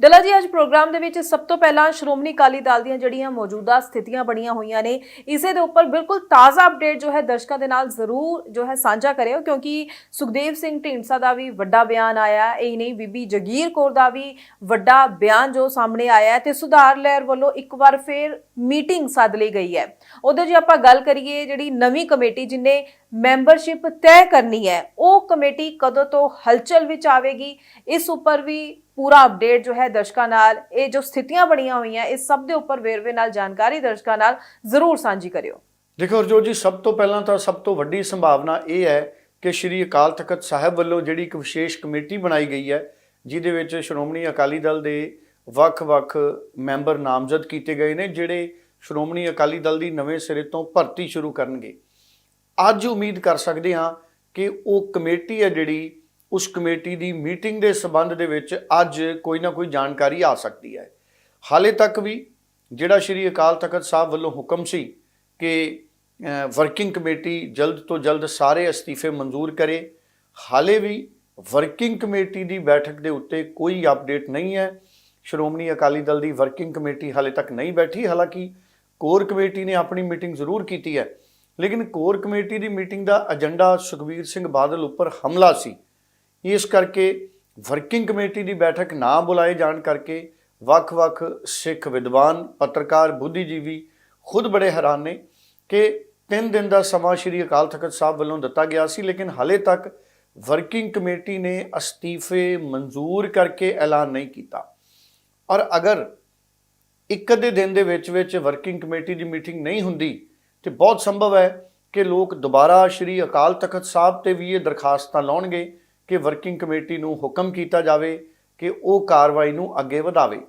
ਡੱਲਾ ਜੀ, ਅੱਜ ਪ੍ਰੋਗਰਾਮ ਦੇ ਵਿੱਚ ਸਭ ਤੋਂ ਪਹਿਲਾਂ ਸ਼੍ਰੋਮਣੀ ਅਕਾਲੀ ਦਲ ਦੀਆਂ ਜਿਹੜੀਆਂ ਮੌਜੂਦਾ ਸਥਿਤੀਆਂ ਬਣੀਆਂ ਹੋਈਆਂ ਨੇ, ਇਸੇ ਦੇ ਉੱਪਰ ਬਿਲਕੁਲ ਤਾਜ਼ਾ ਅਪਡੇਟ ਜੋ ਹੈ ਦਰਸ਼ਕਾਂ ਦੇ ਨਾਲ ਜ਼ਰੂਰ ਜੋ ਹੈ ਸਾਂਝਾ ਕਰਿਓ, ਕਿਉਂਕਿ ਸੁਖਦੇਵ ਸਿੰਘ ਢੀਂਡਸਾ ਦਾ ਵੀ ਵੱਡਾ ਬਿਆਨ ਆਇਆ, ਇਹ ਨਹੀਂ, ਬੀਬੀ ਜਗੀਰ ਕੌਰ ਦਾ ਵੀ ਵੱਡਾ ਬਿਆਨ ਜੋ ਸਾਹਮਣੇ ਆਇਆ ਹੈ ਤੇ ਸੁਧਾਰ ਲਹਿਰ ਵੱਲੋਂ ਇੱਕ ਵਾਰ ਫੇਰ ਮੀਟਿੰਗ ਸੱਦ ਲਈ ਗਈ ਹੈ। ਉਹਦੇ ਜੇ ਆਪਾਂ ਗੱਲ ਕਰੀਏ ਜਿਹੜੀ ਨਵੀਂ ਕਮੇਟੀ ਜਿਨੇ ਮੈਂਬਰਸ਼ਿਪ ਤੈਅ ਕਰਨੀ ਹੈ, ਉਹ ਕਮੇਟੀ ਕਦੋਂ ਤੋਂ ਹਲਚਲ ਵਿੱਚ ਆਵੇਗੀ? ਇਸ ਉੱਪਰ ਵੀ ਪੂਰਾ ਅਪਡੇਟ ਜੋ ਹੈ ਦਰਸ਼ਕਾਂ ਨਾਲ, ਇਹ ਜੋ ਸਥਿਤੀਆਂ ਬਣੀਆਂ ਹੋਈਆਂ ਇਸ ਸਭ ਦੇ ਉੱਪਰ ਵੇਰਵੇ ਨਾਲ ਜਾਣਕਾਰੀ ਦਰਸ਼ਕਾਂ ਨਾਲ ਜ਼ਰੂਰ ਸਾਂਝੀ ਕਰਿਓ। ਦੇਖੋ ਹਰਜੋਤ ਜੀ, ਸਭ ਤੋਂ ਪਹਿਲਾਂ ਤਾਂ ਸਭ ਤੋਂ ਵੱਡੀ ਸੰਭਾਵਨਾ ਇਹ ਹੈ ਕਿ ਸ਼੍ਰੀ ਅਕਾਲ ਤਖਤ ਸਾਹਿਬ ਵੱਲੋਂ ਜਿਹੜੀ ਇੱਕ ਵਿਸ਼ੇਸ਼ ਕਮੇਟੀ ਬਣਾਈ ਗਈ ਹੈ, ਜਿਹਦੇ ਵਿੱਚ ਸ਼੍ਰੋਮਣੀ ਅਕਾਲੀ ਦਲ ਦੇ ਵੱਖ-ਵੱਖ ਮੈਂਬਰ ਨਾਮਜ਼ਦ ਕੀਤੇ ਗਏ ਨੇ, ਜਿਹੜੇ ਸ਼੍ਰੋਮਣੀ ਅਕਾਲੀ ਦਲ ਦੀ ਨਵੇਂ ਸਿਰੇ ਤੋਂ ਭਰਤੀ ਸ਼ੁਰੂ ਕਰਨਗੇ। ਅੱਜ ਉਮੀਦ ਕਰ ਸਕਦੇ ਹਾਂ ਕਿ ਉਹ ਕਮੇਟੀ ਹੈ ਜਿਹੜੀ ਉਸ ਕਮੇਟੀ ਦੀ ਮੀਟਿੰਗ ਦੇ ਸਬੰਧ ਦੇ ਵਿੱਚ ਅੱਜ ਕੋਈ ਨਾ ਕੋਈ ਜਾਣਕਾਰੀ ਆ ਸਕਦੀ ਹੈ। ਹਾਲੇ ਤੱਕ ਵੀ ਜਿਹੜਾ ਸ਼੍ਰੀ ਅਕਾਲ ਤਖਤ ਸਾਹਿਬ ਵੱਲੋਂ ਹੁਕਮ ਸੀ ਕਿ ਵਰਕਿੰਗ ਕਮੇਟੀ ਜਲਦ ਤੋਂ ਜਲਦ ਸਾਰੇ ਅਸਤੀਫੇ ਮਨਜ਼ੂਰ ਕਰੇ, ਹਾਲੇ ਵੀ ਵਰਕਿੰਗ ਕਮੇਟੀ ਦੀ ਬੈਠਕ ਦੇ ਉੱਤੇ ਕੋਈ ਅਪਡੇਟ ਨਹੀਂ ਹੈ। ਸ਼੍ਰੋਮਣੀ ਅਕਾਲੀ ਦਲ ਦੀ ਵਰਕਿੰਗ ਕਮੇਟੀ ਹਾਲੇ ਤੱਕ ਨਹੀਂ ਬੈਠੀ, ਹਾਲਾਂਕਿ ਕੋਰ ਕਮੇਟੀ ਨੇ ਆਪਣੀ ਮੀਟਿੰਗ ਜ਼ਰੂਰ ਕੀਤੀ ਹੈ। ਲੇਕਿਨ ਕੋਰ ਕਮੇਟੀ ਦੀ ਮੀਟਿੰਗ ਦਾ ਏਜੰਡਾ ਸੁਖਬੀਰ ਸਿੰਘ ਬਾਦਲ ਉੱਪਰ ਹਮਲਾ ਸੀ। ਇਸ ਕਰਕੇ ਵਰਕਿੰਗ ਕਮੇਟੀ ਦੀ ਬੈਠਕ ਨਾ ਬੁਲਾਏ ਜਾਣ ਕਰਕੇ ਵੱਖ-ਵੱਖ ਸਿੱਖ ਵਿਦਵਾਨ, ਪੱਤਰਕਾਰ, ਬੁੱਧੀਜੀਵੀ ਖੁਦ ਬੜੇ ਹੈਰਾਨ ਨੇ ਕਿ 3 ਦਿਨ ਦਾ ਸਮਾਂ ਸ਼੍ਰੀ ਅਕਾਲ ਤਖਤ ਸਾਹਿਬ ਵੱਲੋਂ ਦਿੱਤਾ ਗਿਆ ਸੀ, ਲੇਕਿਨ ਹਾਲੇ ਤੱਕ ਵਰਕਿੰਗ ਕਮੇਟੀ ਨੇ ਅਸਤੀਫੇ ਮਨਜ਼ੂਰ ਕਰਕੇ ਐਲਾਨ ਨਹੀਂ ਕੀਤਾ। ਔਰ ਅਗਰ ਇੱਕ ਅੱਧੇ ਦਿਨ ਦੇ ਵਿੱਚ ਵਿੱਚ ਵਰਕਿੰਗ ਕਮੇਟੀ ਦੀ ਮੀਟਿੰਗ ਨਹੀਂ ਹੁੰਦੀ, ਤੇ ਬਹੁਤ ਸੰਭਵ ਹੈ ਕਿ ਲੋਕ ਦੁਬਾਰਾ ਸ਼੍ਰੀ ਅਕਾਲ ਤਖਤ ਸਾਹਿਬ ਤੇ ਵੀ ਇਹ ਦਰਖਾਸਤਾਂ ਲਾਉਣਗੇ ਕਿ ਵਰਕਿੰਗ ਕਮੇਟੀ ਨੂੰ ਹੁਕਮ ਕੀਤਾ ਜਾਵੇ, ਕਿ ਉਹ ਕਾਰਵਾਈ ਨੂੰ ਅੱਗੇ ਵਧਾਵੇ।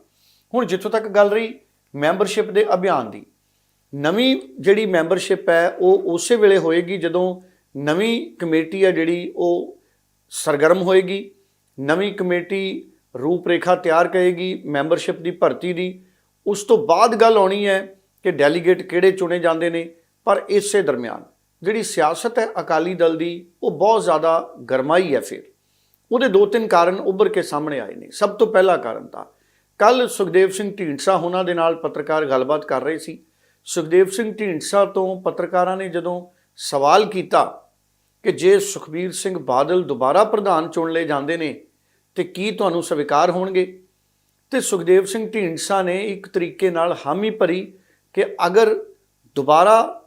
ਹੁਣ ਜਿੱਥੋਂ ਤੱਕ ਗੱਲ ਰਹੀ ਮੈਂਬਰਸ਼ਿਪ ਦੇ ਅਭਿਆਨ ਦੀ, ਨਵੀਂ ਜਿਹੜੀ ਮੈਂਬਰਸ਼ਿਪ ਹੈ, ਉਹ ਉਸੇ ਵੇਲੇ ਹੋਏਗੀ ਜਦੋਂ ਨਵੀਂ ਕਮੇਟੀ ਹੈ ਜਿਹੜੀ ਉਹ ਸਰਗਰਮ ਹੋਏਗੀ, ਨਵੀਂ ਕਮੇਟੀ ਰੂਪਰੇਖਾ ਤਿਆਰ ਕਰੇਗੀ, ਮੈਂਬਰਸ਼ਿਪ ਦੀ ਭਰਤੀ ਦੀ। ਉਸ ਤੋਂ ਬਾਅਦ ਗੱਲ ਆਉਣੀ ਹੈ ਕਿ ਡੈਲੀਗੇਟ ਕਿਹੜੇ ਚੁਣੇ ਜਾਂਦੇ ਨੇ, ਪਰ ਇਸੇ ਦਰਮਿਆਨ ਜਿਹੜੀ ਸਿਆਸਤ ਹੈ ਅਕਾਲੀ ਦਲ ਦੀ, ਉਹ ਬਹੁਤ ਜ਼ਿਆਦਾ ਗਰਮਾਈ ਹੈ ਫਿਰ। ਉਹਦੇ ਦੋ ਤਿੰਨ ਕਾਰਨ ਉੱਭਰ ਕੇ ਸਾਹਮਣੇ ਆਏ ਨੇ। ਸਭ ਤੋਂ ਪਹਿਲਾ ਕਾਰਨ ਤਾਂ, ਕੱਲ ਸੁਖਦੇਵ ਸਿੰਘ ਢੀਂਡਸਾ ਉਹਨਾਂ ਦੇ ਨਾਲ ਪੱਤਰਕਾਰ ਗੱਲਬਾਤ ਕਰ ਰਹੇ ਸੀ। ਸੁਖਦੇਵ ਸਿੰਘ ਢੀਂਡਸਾ ਤੋਂ ਪੱਤਰਕਾਰਾਂ ਨੇ ਜਦੋਂ ਸਵਾਲ ਕੀਤਾ ਕਿ ਜੇ ਸੁਖਬੀਰ ਸਿੰਘ ਬਾਦਲ ਦੁਬਾਰਾ ਪ੍ਰਧਾਨ ਚੁਣ ਲਏ ਜਾਂਦੇ ਨੇ ਤੇ ਕੀ ਤੁਹਾਨੂੰ ਸਵੀਕਾਰ ਹੋਣਗੇ? ਤੇ ਸੁਖਦੇਵ ਸਿੰਘ ਢੀਂਡਸਾ ਨੇ ਇੱਕ ਤਰੀਕੇ ਨਾਲ ਹਾਮੀ ਭਰੀ ਕਿ ਅਗਰ ਦੁਬਾਰਾ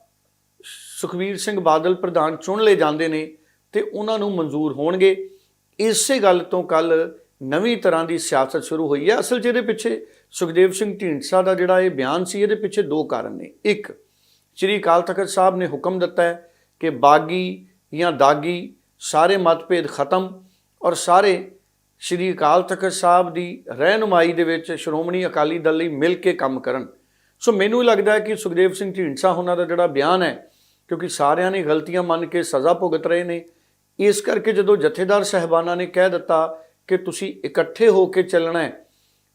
ਸੁਖਬੀਰ ਸਿੰਘ ਬਾਦਲ ਪ੍ਰਧਾਨ ਚੁਣ ਲਏ ਜਾਂਦੇ ਨੇ, ਤੇ ਉਹਨਾਂ ਨੂੰ ਮਨਜ਼ੂਰ ਹੋਣਗੇ। ਇਸੇ ਗੱਲ ਤੋਂ ਕੱਲ ਨਵੀਂ ਤਰ੍ਹਾਂ ਦੀ ਸਿਆਸਤ ਸ਼ੁਰੂ ਹੋਈ ਹੈ। ਅਸਲ 'ਚ ਇਹਦੇ ਪਿੱਛੇ ਸੁਖਦੇਵ ਸਿੰਘ ਢੀਂਡਸਾ ਦਾ ਜਿਹੜਾ ਇਹ ਬਿਆਨ ਸੀ, ਇਹਦੇ ਪਿੱਛੇ ਦੋ ਕਾਰਨ ਨੇ। ਇੱਕ, ਸ੍ਰੀ ਅਕਾਲ ਤਖਤ ਸਾਹਿਬ ਨੇ ਹੁਕਮ ਦਿੱਤਾ ਹੈ ਕਿ ਬਾਗੀ ਜਾਂ ਦਾਗੀ ਸਾਰੇ ਮਤਭੇਦ ਖਤਮ ਔਰ ਸਾਰੇ ਸ੍ਰੀ ਅਕਾਲ ਤਖਤ ਸਾਹਿਬ ਦੀ ਰਹਿਨੁਮਾਈ ਦੇ ਵਿੱਚ ਸ਼੍ਰੋਮਣੀ ਅਕਾਲੀ ਦਲ ਲਈ ਮਿਲ ਕੇ ਕੰਮ ਕਰਨ। ਸੋ ਮੈਨੂੰ ਲੱਗਦਾ ਹੈ ਕਿ ਸੁਖਦੇਵ ਸਿੰਘ ਢੀਂਡਸਾ ਉਹਨਾਂ ਦਾ ਜਿਹੜਾ ਬਿਆਨ ਹੈ, ਕਿਉਂਕਿ ਸਾਰਿਆਂ ਨੇ ਗਲਤੀਆਂ ਮੰਨ ਕੇ ਸਜ਼ਾ ਭੁਗਤ ਰਹੇ ਨੇ, ਇਸ ਕਰਕੇ ਜਦੋਂ ਜਥੇਦਾਰ ਸਹਿਬਾਨਾਂ ਨੇ ਕਹਿ ਦਿੱਤਾ ਕਿ ਤੁਸੀਂ ਇਕੱਠੇ ਹੋ ਕੇ ਚੱਲਣਾ ਹੈ,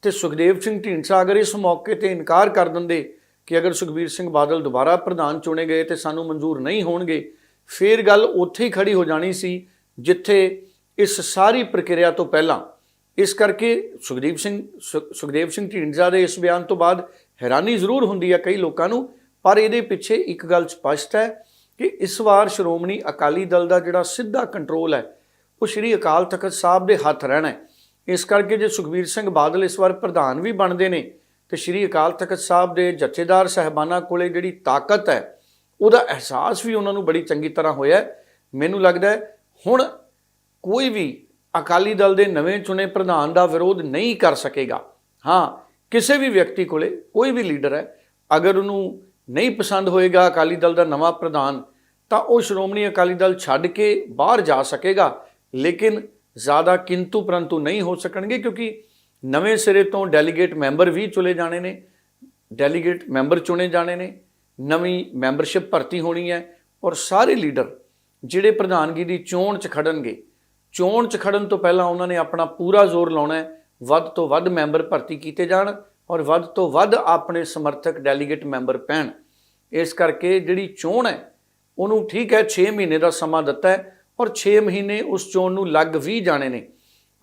ਤੇ ਸੁਖਦੇਵ ਸਿੰਘ ਢੀਂਡਸਾ ਅਗਰ ਇਸ ਮੌਕੇ ਤੇ ਇਨਕਾਰ ਕਰ ਦਿੰਦੇ ਕਿ ਅਗਰ ਸੁਖਬੀਰ ਸਿੰਘ ਬਾਦਲ ਦੁਬਾਰਾ ਪ੍ਰਧਾਨ ਚੁਣੇ ਗਏ ਤੇ ਸਾਨੂੰ ਮਨਜ਼ੂਰ ਨਹੀਂ ਹੋਣਗੇ, ਫੇਰ ਗੱਲ ਉੱਥੇ ਹੀ ਖੜੀ ਹੋ ਜਾਣੀ ਸੀ ਜਿੱਥੇ ਇਸ ਸਾਰੀ ਪ੍ਰਕਿਰਿਆ ਤੋਂ ਪਹਿਲਾਂ, ਇਸ ਕਰਕੇ ਸੁਖਦੀਪ ਸਿੰਘ, ਸੁ- ਸੁਖਦੇਵ ਸਿੰਘ ਢੀਂਡਸਾ ਦੇ ਇਸ ਬਿਆਨ ਤੋਂ ਬਾਅਦ ਹੈਰਾਨੀ ਜ਼ਰੂਰ ਹੁੰਦੀ ਹੈ ਕਈ ਲੋਕਾਂ ਨੂੰ, ਪਰ ਇਹਦੇ ਪਿੱਛੇ ਇੱਕ ਗੱਲ ਸਪਸ਼ਟ ਹੈ ਕਿ ਇਸ ਵਾਰ ਸ਼੍ਰੋਮਣੀ ਅਕਾਲੀ ਦਲ ਦਾ ਜਿਹੜਾ ਸਿੱਧਾ ਕੰਟਰੋਲ ਹੈ, ਉਹ ਸ਼੍ਰੀ ਅਕਾਲ ਤਖਤ ਸਾਹਿਬ ਦੇ ਹੱਥ ਰਹਿਣਾ ਹੈ। ਇਸ ਕਰਕੇ ਜੇ ਸੁਖਬੀਰ ਸਿੰਘ ਬਾਦਲ ਇਸ ਵਾਰ ਪ੍ਰਧਾਨ ਵੀ ਬਣਦੇ ਨੇ, ਤੇ ਸ਼੍ਰੀ ਅਕਾਲ ਤਖਤ ਸਾਹਿਬ ਦੇ ਜਥੇਦਾਰ ਸਹਿਬਾਨਾਂ ਕੋਲੇ ਜਿਹੜੀ ਤਾਕਤ ਹੈ, ਉਹਦਾ ਅਹਿਸਾਸ ਵੀ ਉਹਨਾਂ ਨੂੰ ਬੜੀ ਚੰਗੀ ਤਰ੍ਹਾਂ ਹੋਇਆ ਮੈਨੂੰ ਲੱਗਦਾ ਹੁਣ ਕੋਈ ਵੀ ਅਕਾਲੀ ਦਲ ਦੇ ਨਵੇਂ ਚੁਣੇ ਪ੍ਰਧਾਨ ਦਾ ਵਿਰੋਧ ਨਹੀਂ ਕਰ ਸਕੇਗਾ। ਹਾਂ, ਕਿਸੇ ਵੀ ਵਿਅਕਤੀ ਕੋਲੇ ਕੋਈ ਵੀ ਲੀਡਰ ਹੈ, ਅਗਰ ਉਹਨੂੰ ਨਹੀਂ ਪਸੰਦ ਹੋਏਗਾ ਅਕਾਲੀ ਦਲ ਦਾ ਨਵਾਂ ਪ੍ਰਧਾਨ, ਤਾਂ ਉਹ ਸ਼੍ਰੋਮਣੀ ਅਕਾਲੀ ਦਲ ਛੱਡ ਕੇ ਬਾਹਰ ਜਾ ਸਕੇਗਾ। ਲੇਕਿਨ ਜ਼ਿਆਦਾ ਕਿੰਤੂ ਪਰੰਤੂ ਨਹੀਂ ਹੋ ਸਕਣਗੇ ਕਿਉਂਕਿ ਨਵੇਂ ਸਿਰੇ ਤੋਂ ਡੈਲੀਗੇਟ ਮੈਂਬਰ ਵੀ ਚੁਣੇ ਜਾਣੇ ਨੇ, ਡੈਲੀਗੇਟ ਮੈਂਬਰ ਚੁਣੇ ਜਾਣੇ ਨੇ, ਨਵੀਂ ਮੈਂਬਰਸ਼ਿਪ ਭਰਤੀ ਹੋਣੀ ਹੈ ਔਰ ਸਾਰੇ ਲੀਡਰ ਜਿਹੜੇ ਪ੍ਰਧਾਨਗੀ ਦੀ ਚੋਣ 'ਚ ਖੜਨਗੇ ਚੋਣ 'ਚ ਖੜਨ ਤੋਂ ਪਹਿਲਾਂ ਉਹਨਾਂ ਨੇ ਆਪਣਾ ਪੂਰਾ ਜ਼ੋਰ ਲਾਉਣਾ ਹੈ। ਵੱਧ ਤੋਂ ਵੱਧ ਮੈਂਬਰ ਭਰਤੀ ਕੀਤੇ ਜਾਣ ਔਰ ਵੱਧ ਤੋਂ ਵੱਧ ਆਪਣੇ ਸਮਰਥਕ ਡੈਲੀਗੇਟ ਮੈਂਬਰ ਪੈਣ। ਇਸ ਕਰਕੇ ਜਿਹੜੀ ਚੋਣ ਹੈ, ਉਹਨੂੰ ਠੀਕ ਹੈ 6 ਮਹੀਨੇ ਦਾ ਸਮਾਂ ਦਿੱਤਾ ਹੈ ਔਰ 6 ਮਹੀਨੇ ਉਸ ਚੋਣ ਨੂੰ ਲੱਗ ਵੀ ਜਾਣੇ ਨੇ।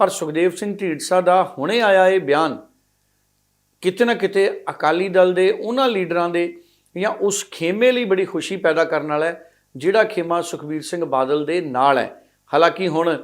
ਪਰ ਸੁਖਦੇਵ ਸਿੰਘ ਢੀਂਡਸਾ ਦਾ ਹੁਣੇ ਆਇਆ ਇਹ ਬਿਆਨ, ਕਿਤੇ ਨਾ ਕਿਤੇ ਅਕਾਲੀ ਦਲ ਦੇ ਉਹਨਾਂ ਲੀਡਰਾਂ ਦੇ ਜਾਂ ਉਸ ਖੇਮੇ ਲਈ ਬੜੀ ਖੁਸ਼ੀ ਪੈਦਾ ਕਰਨ ਵਾਲਾ ਹੈ, ਜਿਹੜਾ ਖੇਮਾ ਸੁਖਬੀਰ ਸਿੰਘ ਬਾਦਲ ਦੇ ਨਾਲ ਹੈ। ਹਾਲਾਂਕਿ ਹੁਣ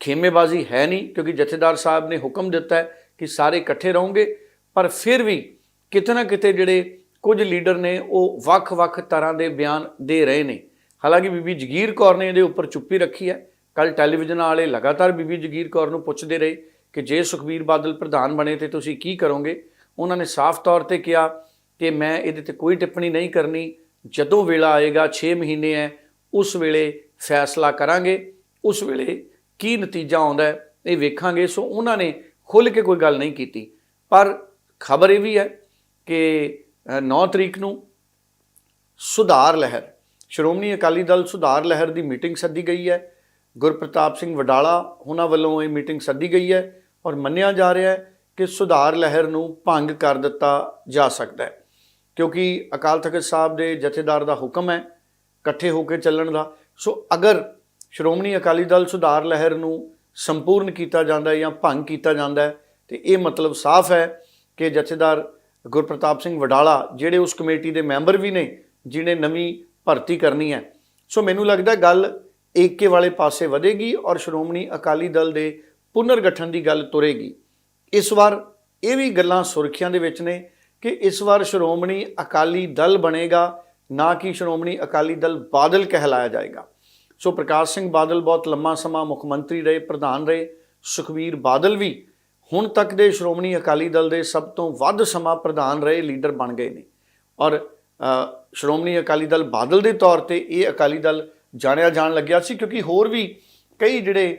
ਖੇਮੇਬਾਜ਼ੀ ਹੈ ਨਹੀਂ, ਕਿਉਂਕਿ ਜਥੇਦਾਰ ਸਾਹਿਬ ਨੇ ਹੁਕਮ ਦਿੱਤਾ ਹੈ ਕਿ ਸਾਰੇ ਇਕੱਠੇ ਰਹੋਗੇ, ਪਰ ਫਿਰ ਵੀ ਕਿਤੇ ਨਾ ਕਿਤੇ ਜਿਹੜੇ ਕੁਝ ਲੀਡਰ ਨੇ, ਉਹ ਵੱਖ-ਵੱਖ ਤਰ੍ਹਾਂ ਦੇ ਬਿਆਨ ਦੇ ਰਹੇ ਨੇ। ਹਾਲਾਂਕਿ ਬੀਬੀ ਜਗੀਰ ਕੌਰ ਨੇ ਇਹਦੇ ਉੱਪਰ ਚੁੱਪੀ ਰੱਖੀ ਹੈ। ਕੱਲ ਟੈਲੀਵਿਜ਼ਨ ਵਾਲੇ ਲਗਾਤਾਰ ਬੀਬੀ ਜਗੀਰ ਕੌਰ ਨੂੰ ਪੁੱਛਦੇ ਰਹੇ ਕਿ ਜੇ ਸੁਖਬੀਰ ਬਾਦਲ ਪ੍ਰਧਾਨ ਬਣੇ ਤੇ ਤੁਸੀਂ ਕੀ ਕਰੋਗੇ? ਉਹਨਾਂ ਨੇ ਸਾਫ਼ ਤੌਰ ਤੇ ਕਿਹਾ ਕਿ ਮੈਂ ਇਹਦੇ ਤੇ ਕੋਈ ਟਿੱਪਣੀ ਨਹੀਂ ਕਰਨੀ। ਜਦੋਂ ਵੇਲਾ ਆਏਗਾ 6 ਮਹੀਨੇ ਹੈ ਉਸ ਵੇਲੇ ਫੈਸਲਾ ਕਰਾਂਗੇ। ਉਸ ਵੇਲੇ ਕੀ ਨਤੀਜਾ ਆਉਂਦਾ ਹੈ ਇਹ ਵੇਖਾਂਗੇ। ਸੋ ਉਹਨਾਂ ਨੇ ਖੁੱਲ੍ਹ ਕੇ ਕੋਈ ਗੱਲ ਨਹੀਂ ਕੀਤੀ। ਪਰ ਖਬਰ ਇਹ ਵੀ ਹੈ ਕਿ ਅ, 9 ਤਰੀਕ ਨੂੰ ਸੁਧਾਰ ਲਹਿਰ ਸ਼੍ਰੋਮਣੀ ਅਕਾਲੀ ਦਲ ਸੁਧਾਰ ਲਹਿਰ ਦੀ ਮੀਟਿੰਗ ਸੱਦੀ ਗਈ ਹੈ। ਗੁਰਪ੍ਰਤਾਪ ਸਿੰਘ ਵਡਾਲਾ ਉਹਨਾਂ ਵੱਲੋਂ ਇਹ ਮੀਟਿੰਗ ਸੱਦੀ ਗਈ ਹੈ ਔਰ ਮੰਨਿਆ ਜਾ ਰਿਹਾ ਹੈ ਕਿ ਸੁਧਾਰ ਲਹਿਰ ਨੂੰ ਭੰਗ ਕਰ ਦਿੱਤਾ ਜਾ ਸਕਦਾ ਹੈ। ਕਿਉਂਕਿ ਅਕਾਲ ਤਖਤ ਸਾਹਿਬ ਦੇ ਜਥੇਦਾਰ ਦਾ ਹੁਕਮ ਹੈ ਇਕੱਠੇ ਹੋ ਕੇ ਚੱਲਣ ਦਾ। ਸੋ ਅਗਰ ਸ਼੍ਰੋਮਣੀ ਅਕਾਲੀ ਦਲ ਸੁਧਾਰ ਲਹਿਰ ਨੂੰ ਸੰਪੂਰਨ ਕੀਤਾ ਜਾਂਦਾ ਹੈ ਜਾਂ ਭੰਗ ਕੀਤਾ ਜਾਂਦਾ ਹੈ, ਤੇ ਇਹ ਮਤਲਬ ਸਾਫ਼ ਹੈ ਕਿ ਜਥੇਦਾਰ ਗੁਰਪ੍ਰਤਾਪ ਸਿੰਘ ਵਡਾਲਾ ਜਿਹੜੇ ਉਸ ਕਮੇਟੀ ਦੇ ਮੈਂਬਰ ਵੀ ਨੇ, ਜਿਨੇ ਨਵੀਂ ਭਰਤੀ ਕਰਨੀ ਹੈ। ਸੋ ਮੈਨੂੰ ਲੱਗਦਾ ਗੱਲ ਏਕੇ ਵਾਲੇ ਪਾਸੇ ਵਧੇਗੀ ਔਰ ਸ਼੍ਰੋਮਣੀ ਅਕਾਲੀ ਦਲ ਦੇ ਪੁਨਰਗਠਨ ਦੀ ਗੱਲ ਤੁਰੇਗੀ। ਇਸ ਵਾਰ ਇਹ ਵੀ ਗੱਲਾਂ ਸੁਰਖੀਆਂ ਦੇ ਵਿੱਚ ਨੇ ਕਿ ਇਸ ਵਾਰ ਸ਼੍ਰੋਮਣੀ ਅਕਾਲੀ ਦਲ ਬਣੇਗਾ, ਨਾ ਕਿ ਸ਼੍ਰੋਮਣੀ ਅਕਾਲੀ ਦਲ ਬਾਦਲ ਕਹਿਲਾਇਆ ਜਾਏਗਾ। ਸੋ ਪ੍ਰਕਾਸ਼ ਸਿੰਘ ਬਾਦਲ ਬਹੁਤ ਲੰਮਾ ਸਮਾਂ ਮੁੱਖ ਮੰਤਰੀ ਰਹੇ, ਪ੍ਰਧਾਨ ਰਹੇ। ਸੁਖਵੀਰ ਬਾਦਲ ਵੀ ਹੁਣ ਤੱਕ ਦੇ ਸ਼੍ਰੋਮਣੀ ਅਕਾਲੀ ਦਲ ਦੇ ਸਭ ਤੋਂ ਵੱਧ ਸਮਾਂ ਪ੍ਰਧਾਨ ਰਹੇ, ਲੀਡਰ ਬਣ ਗਏ ਨੇ। ਔਰ ਸ਼੍ਰੋਮਣੀ ਅਕਾਲੀ ਦਲ ਬਾਦਲ ਦੇ ਤੌਰ ਤੇ ਇਹ ਅਕਾਲੀ ਦਲ ਜਾਣਿਆ ਜਾਣ ਲੱਗਿਆ ਸੀ ਕਿਉਂਕਿ ਹੋਰ ਵੀ ਕਈ ਜਿਹੜੇ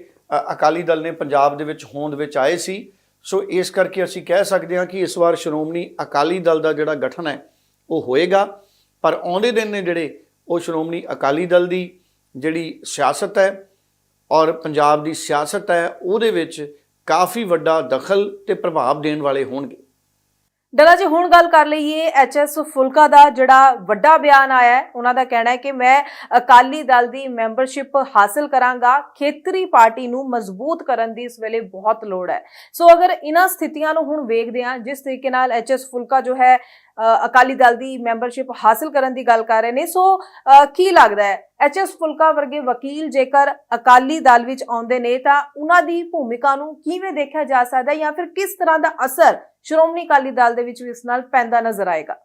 ਅਕਾਲੀ ਦਲ ਨੇ ਪੰਜਾਬ ਦੇ ਵਿੱਚ ਹੋਂਦ ਵਿੱਚ ਆਏ ਸੀ। ਸੋ ਇਸ ਕਰਕੇ ਅਸੀਂ ਕਹਿ ਸਕਦੇ ਹਾਂ ਕਿ ਇਸ ਵਾਰ ਸ਼੍ਰੋਮਣੀ ਅਕਾਲੀ ਦਲ ਦਾ ਜਿਹੜਾ ਗਠਨ ਹੈ, ਉਹ ਹੋਏਗਾ। ਪਰ ਆਉਂਦੇ ਦਿਨ ਨੇ ਜਿਹੜੇ ਉਹ ਸ਼੍ਰੋਮਣੀ ਅਕਾਲੀ ਦਲ ਦੀ ਜਿਹੜੀ ਸਿਆਸਤ ਹੈ ਔਰ ਪੰਜਾਬ ਦੀ ਸਿਆਸਤ ਹੈ, ਉਹਦੇ ਵਿੱਚ ਕਾਫੀ ਵੱਡਾ ਦਖਲ ਤੇ ਪ੍ਰਭਾਵ ਦੇਣ ਵਾਲੇ ਹੋਣਗੇ। ਡਰਾ ਜੀ, ਹੁਣ ਗੱਲ ਕਰ ਲਈਏ ਐਚਐਸ ਫੁਲਕਾ ਦਾ ਜਿਹੜਾ ਵੱਡਾ ਬਿਆਨ ਆਇਆ ਹੈ, ਉਹਨਾਂ ਦਾ ਕਹਿਣਾ ਹੈ ਕਿ ਮੈਂ ਅਕਾਲੀ ਦਲ ਦੀ ਮੈਂਬਰਸ਼ਿਪ ਹਾਸਲ ਕਰਾਂਗਾ, ਖੇਤਰੀ ਪਾਰਟੀ ਨੂੰ ਮਜ਼ਬੂਤ ਕਰਨ ਦੀ ਇਸ ਵੇਲੇ ਬਹੁਤ ਲੋੜ ਹੈ। ਸੋ ਅਗਰ ਇਹਨਾਂ ਸਥਿਤੀਆਂ ਨੂੰ ਹੁਣ ਵੇਖਦੇ ਹਾਂ, ਜਿਸ ਤਰੀਕੇ ਨਾਲ ਐਚਐਸ ਫੁਲਕਾ ਜੋ ਹੈ ਅਕਾਲੀ ਦਲ ਦੀ ਮੈਂਬਰਸ਼ਿਪ ਹਾਸਲ ਕਰਨ ਦੀ ਗੱਲ ਕਰ ਰਹੇ ਨੇ, ਸੋ ਕੀ ਲੱਗਦਾ ਹੈ? ਐਚਐਸ ਫੁਲਕਾ ਵਰਗੇ ਵਕੀਲ ਜੇਕਰ ਅਕਾਲੀ ਦਲ ਵਿੱਚ ਆਉਂਦੇ ਨੇ, ਤਾਂ ਉਹਨਾਂ ਦੀ ਭੂਮਿਕਾ ਨੂੰ ਕਿਵੇਂ ਦੇਖਿਆ ਜਾ ਸਕਦਾ ਜਾਂ ਫਿਰ ਕਿਸ ਤਰ੍ਹਾਂ ਦਾ ਅਸਰ ਸ਼੍ਰੋਮਣੀ ਅਕਾਲੀ ਦਲ ਦੇ ਵਿੱਚ ਵੀ ਇਸ ਨਾਲ ਪੈਂਦਾ ਨਜ਼ਰ ਆਏਗਾ।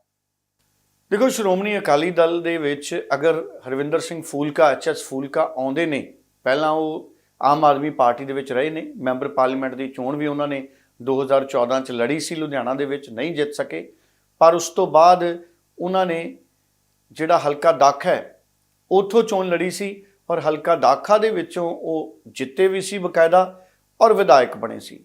ਦੇਖੋ, ਸ਼੍ਰੋਮਣੀ ਅਕਾਲੀ ਦਲ ਦੇ ਵਿੱਚ ਅਗਰ ਹਰਵਿੰਦਰ ਸਿੰਘ ਫੂਲਕਾ ਐਚਐਸ ਫੂਲਕਾ ਆਉਂਦੇ ਨੇ, ਪਹਿਲਾਂ ਉਹ ਆਮ ਆਦਮੀ ਪਾਰਟੀ ਦੇ ਵਿੱਚ ਰਹੇ ਨੇ, ਮੈਂਬਰ ਪਾਰਲੀਮੈਂਟ ਦੀ ਚੋਣ ਵੀ ਉਹਨਾਂ ਨੇ 2014 ਚ ਲੜੀ ਸੀ, ਲੁਧਿਆਣਾ ਦੇ ਵਿੱਚ ਨਹੀਂ ਜਿੱਤ ਸਕੇ। ਪਰ ਉਸ ਤੋਂ ਬਾਅਦ ਉਹਨਾਂ ਨੇ ਜਿਹੜਾ ਹਲਕਾ ਦਾਖ ਹੈ, ਉੱਥੋਂ ਚੋਣ ਲੜੀ ਸੀ ਔਰ ਹਲਕਾ ਦਾਖਾ ਦੇ ਵਿੱਚੋਂ ਉਹ ਜਿੱਤੇ ਵੀ ਸੀ ਬਕਾਇਦਾ ਔਰ ਵਿਧਾਇਕ ਬਣੇ ਸੀ।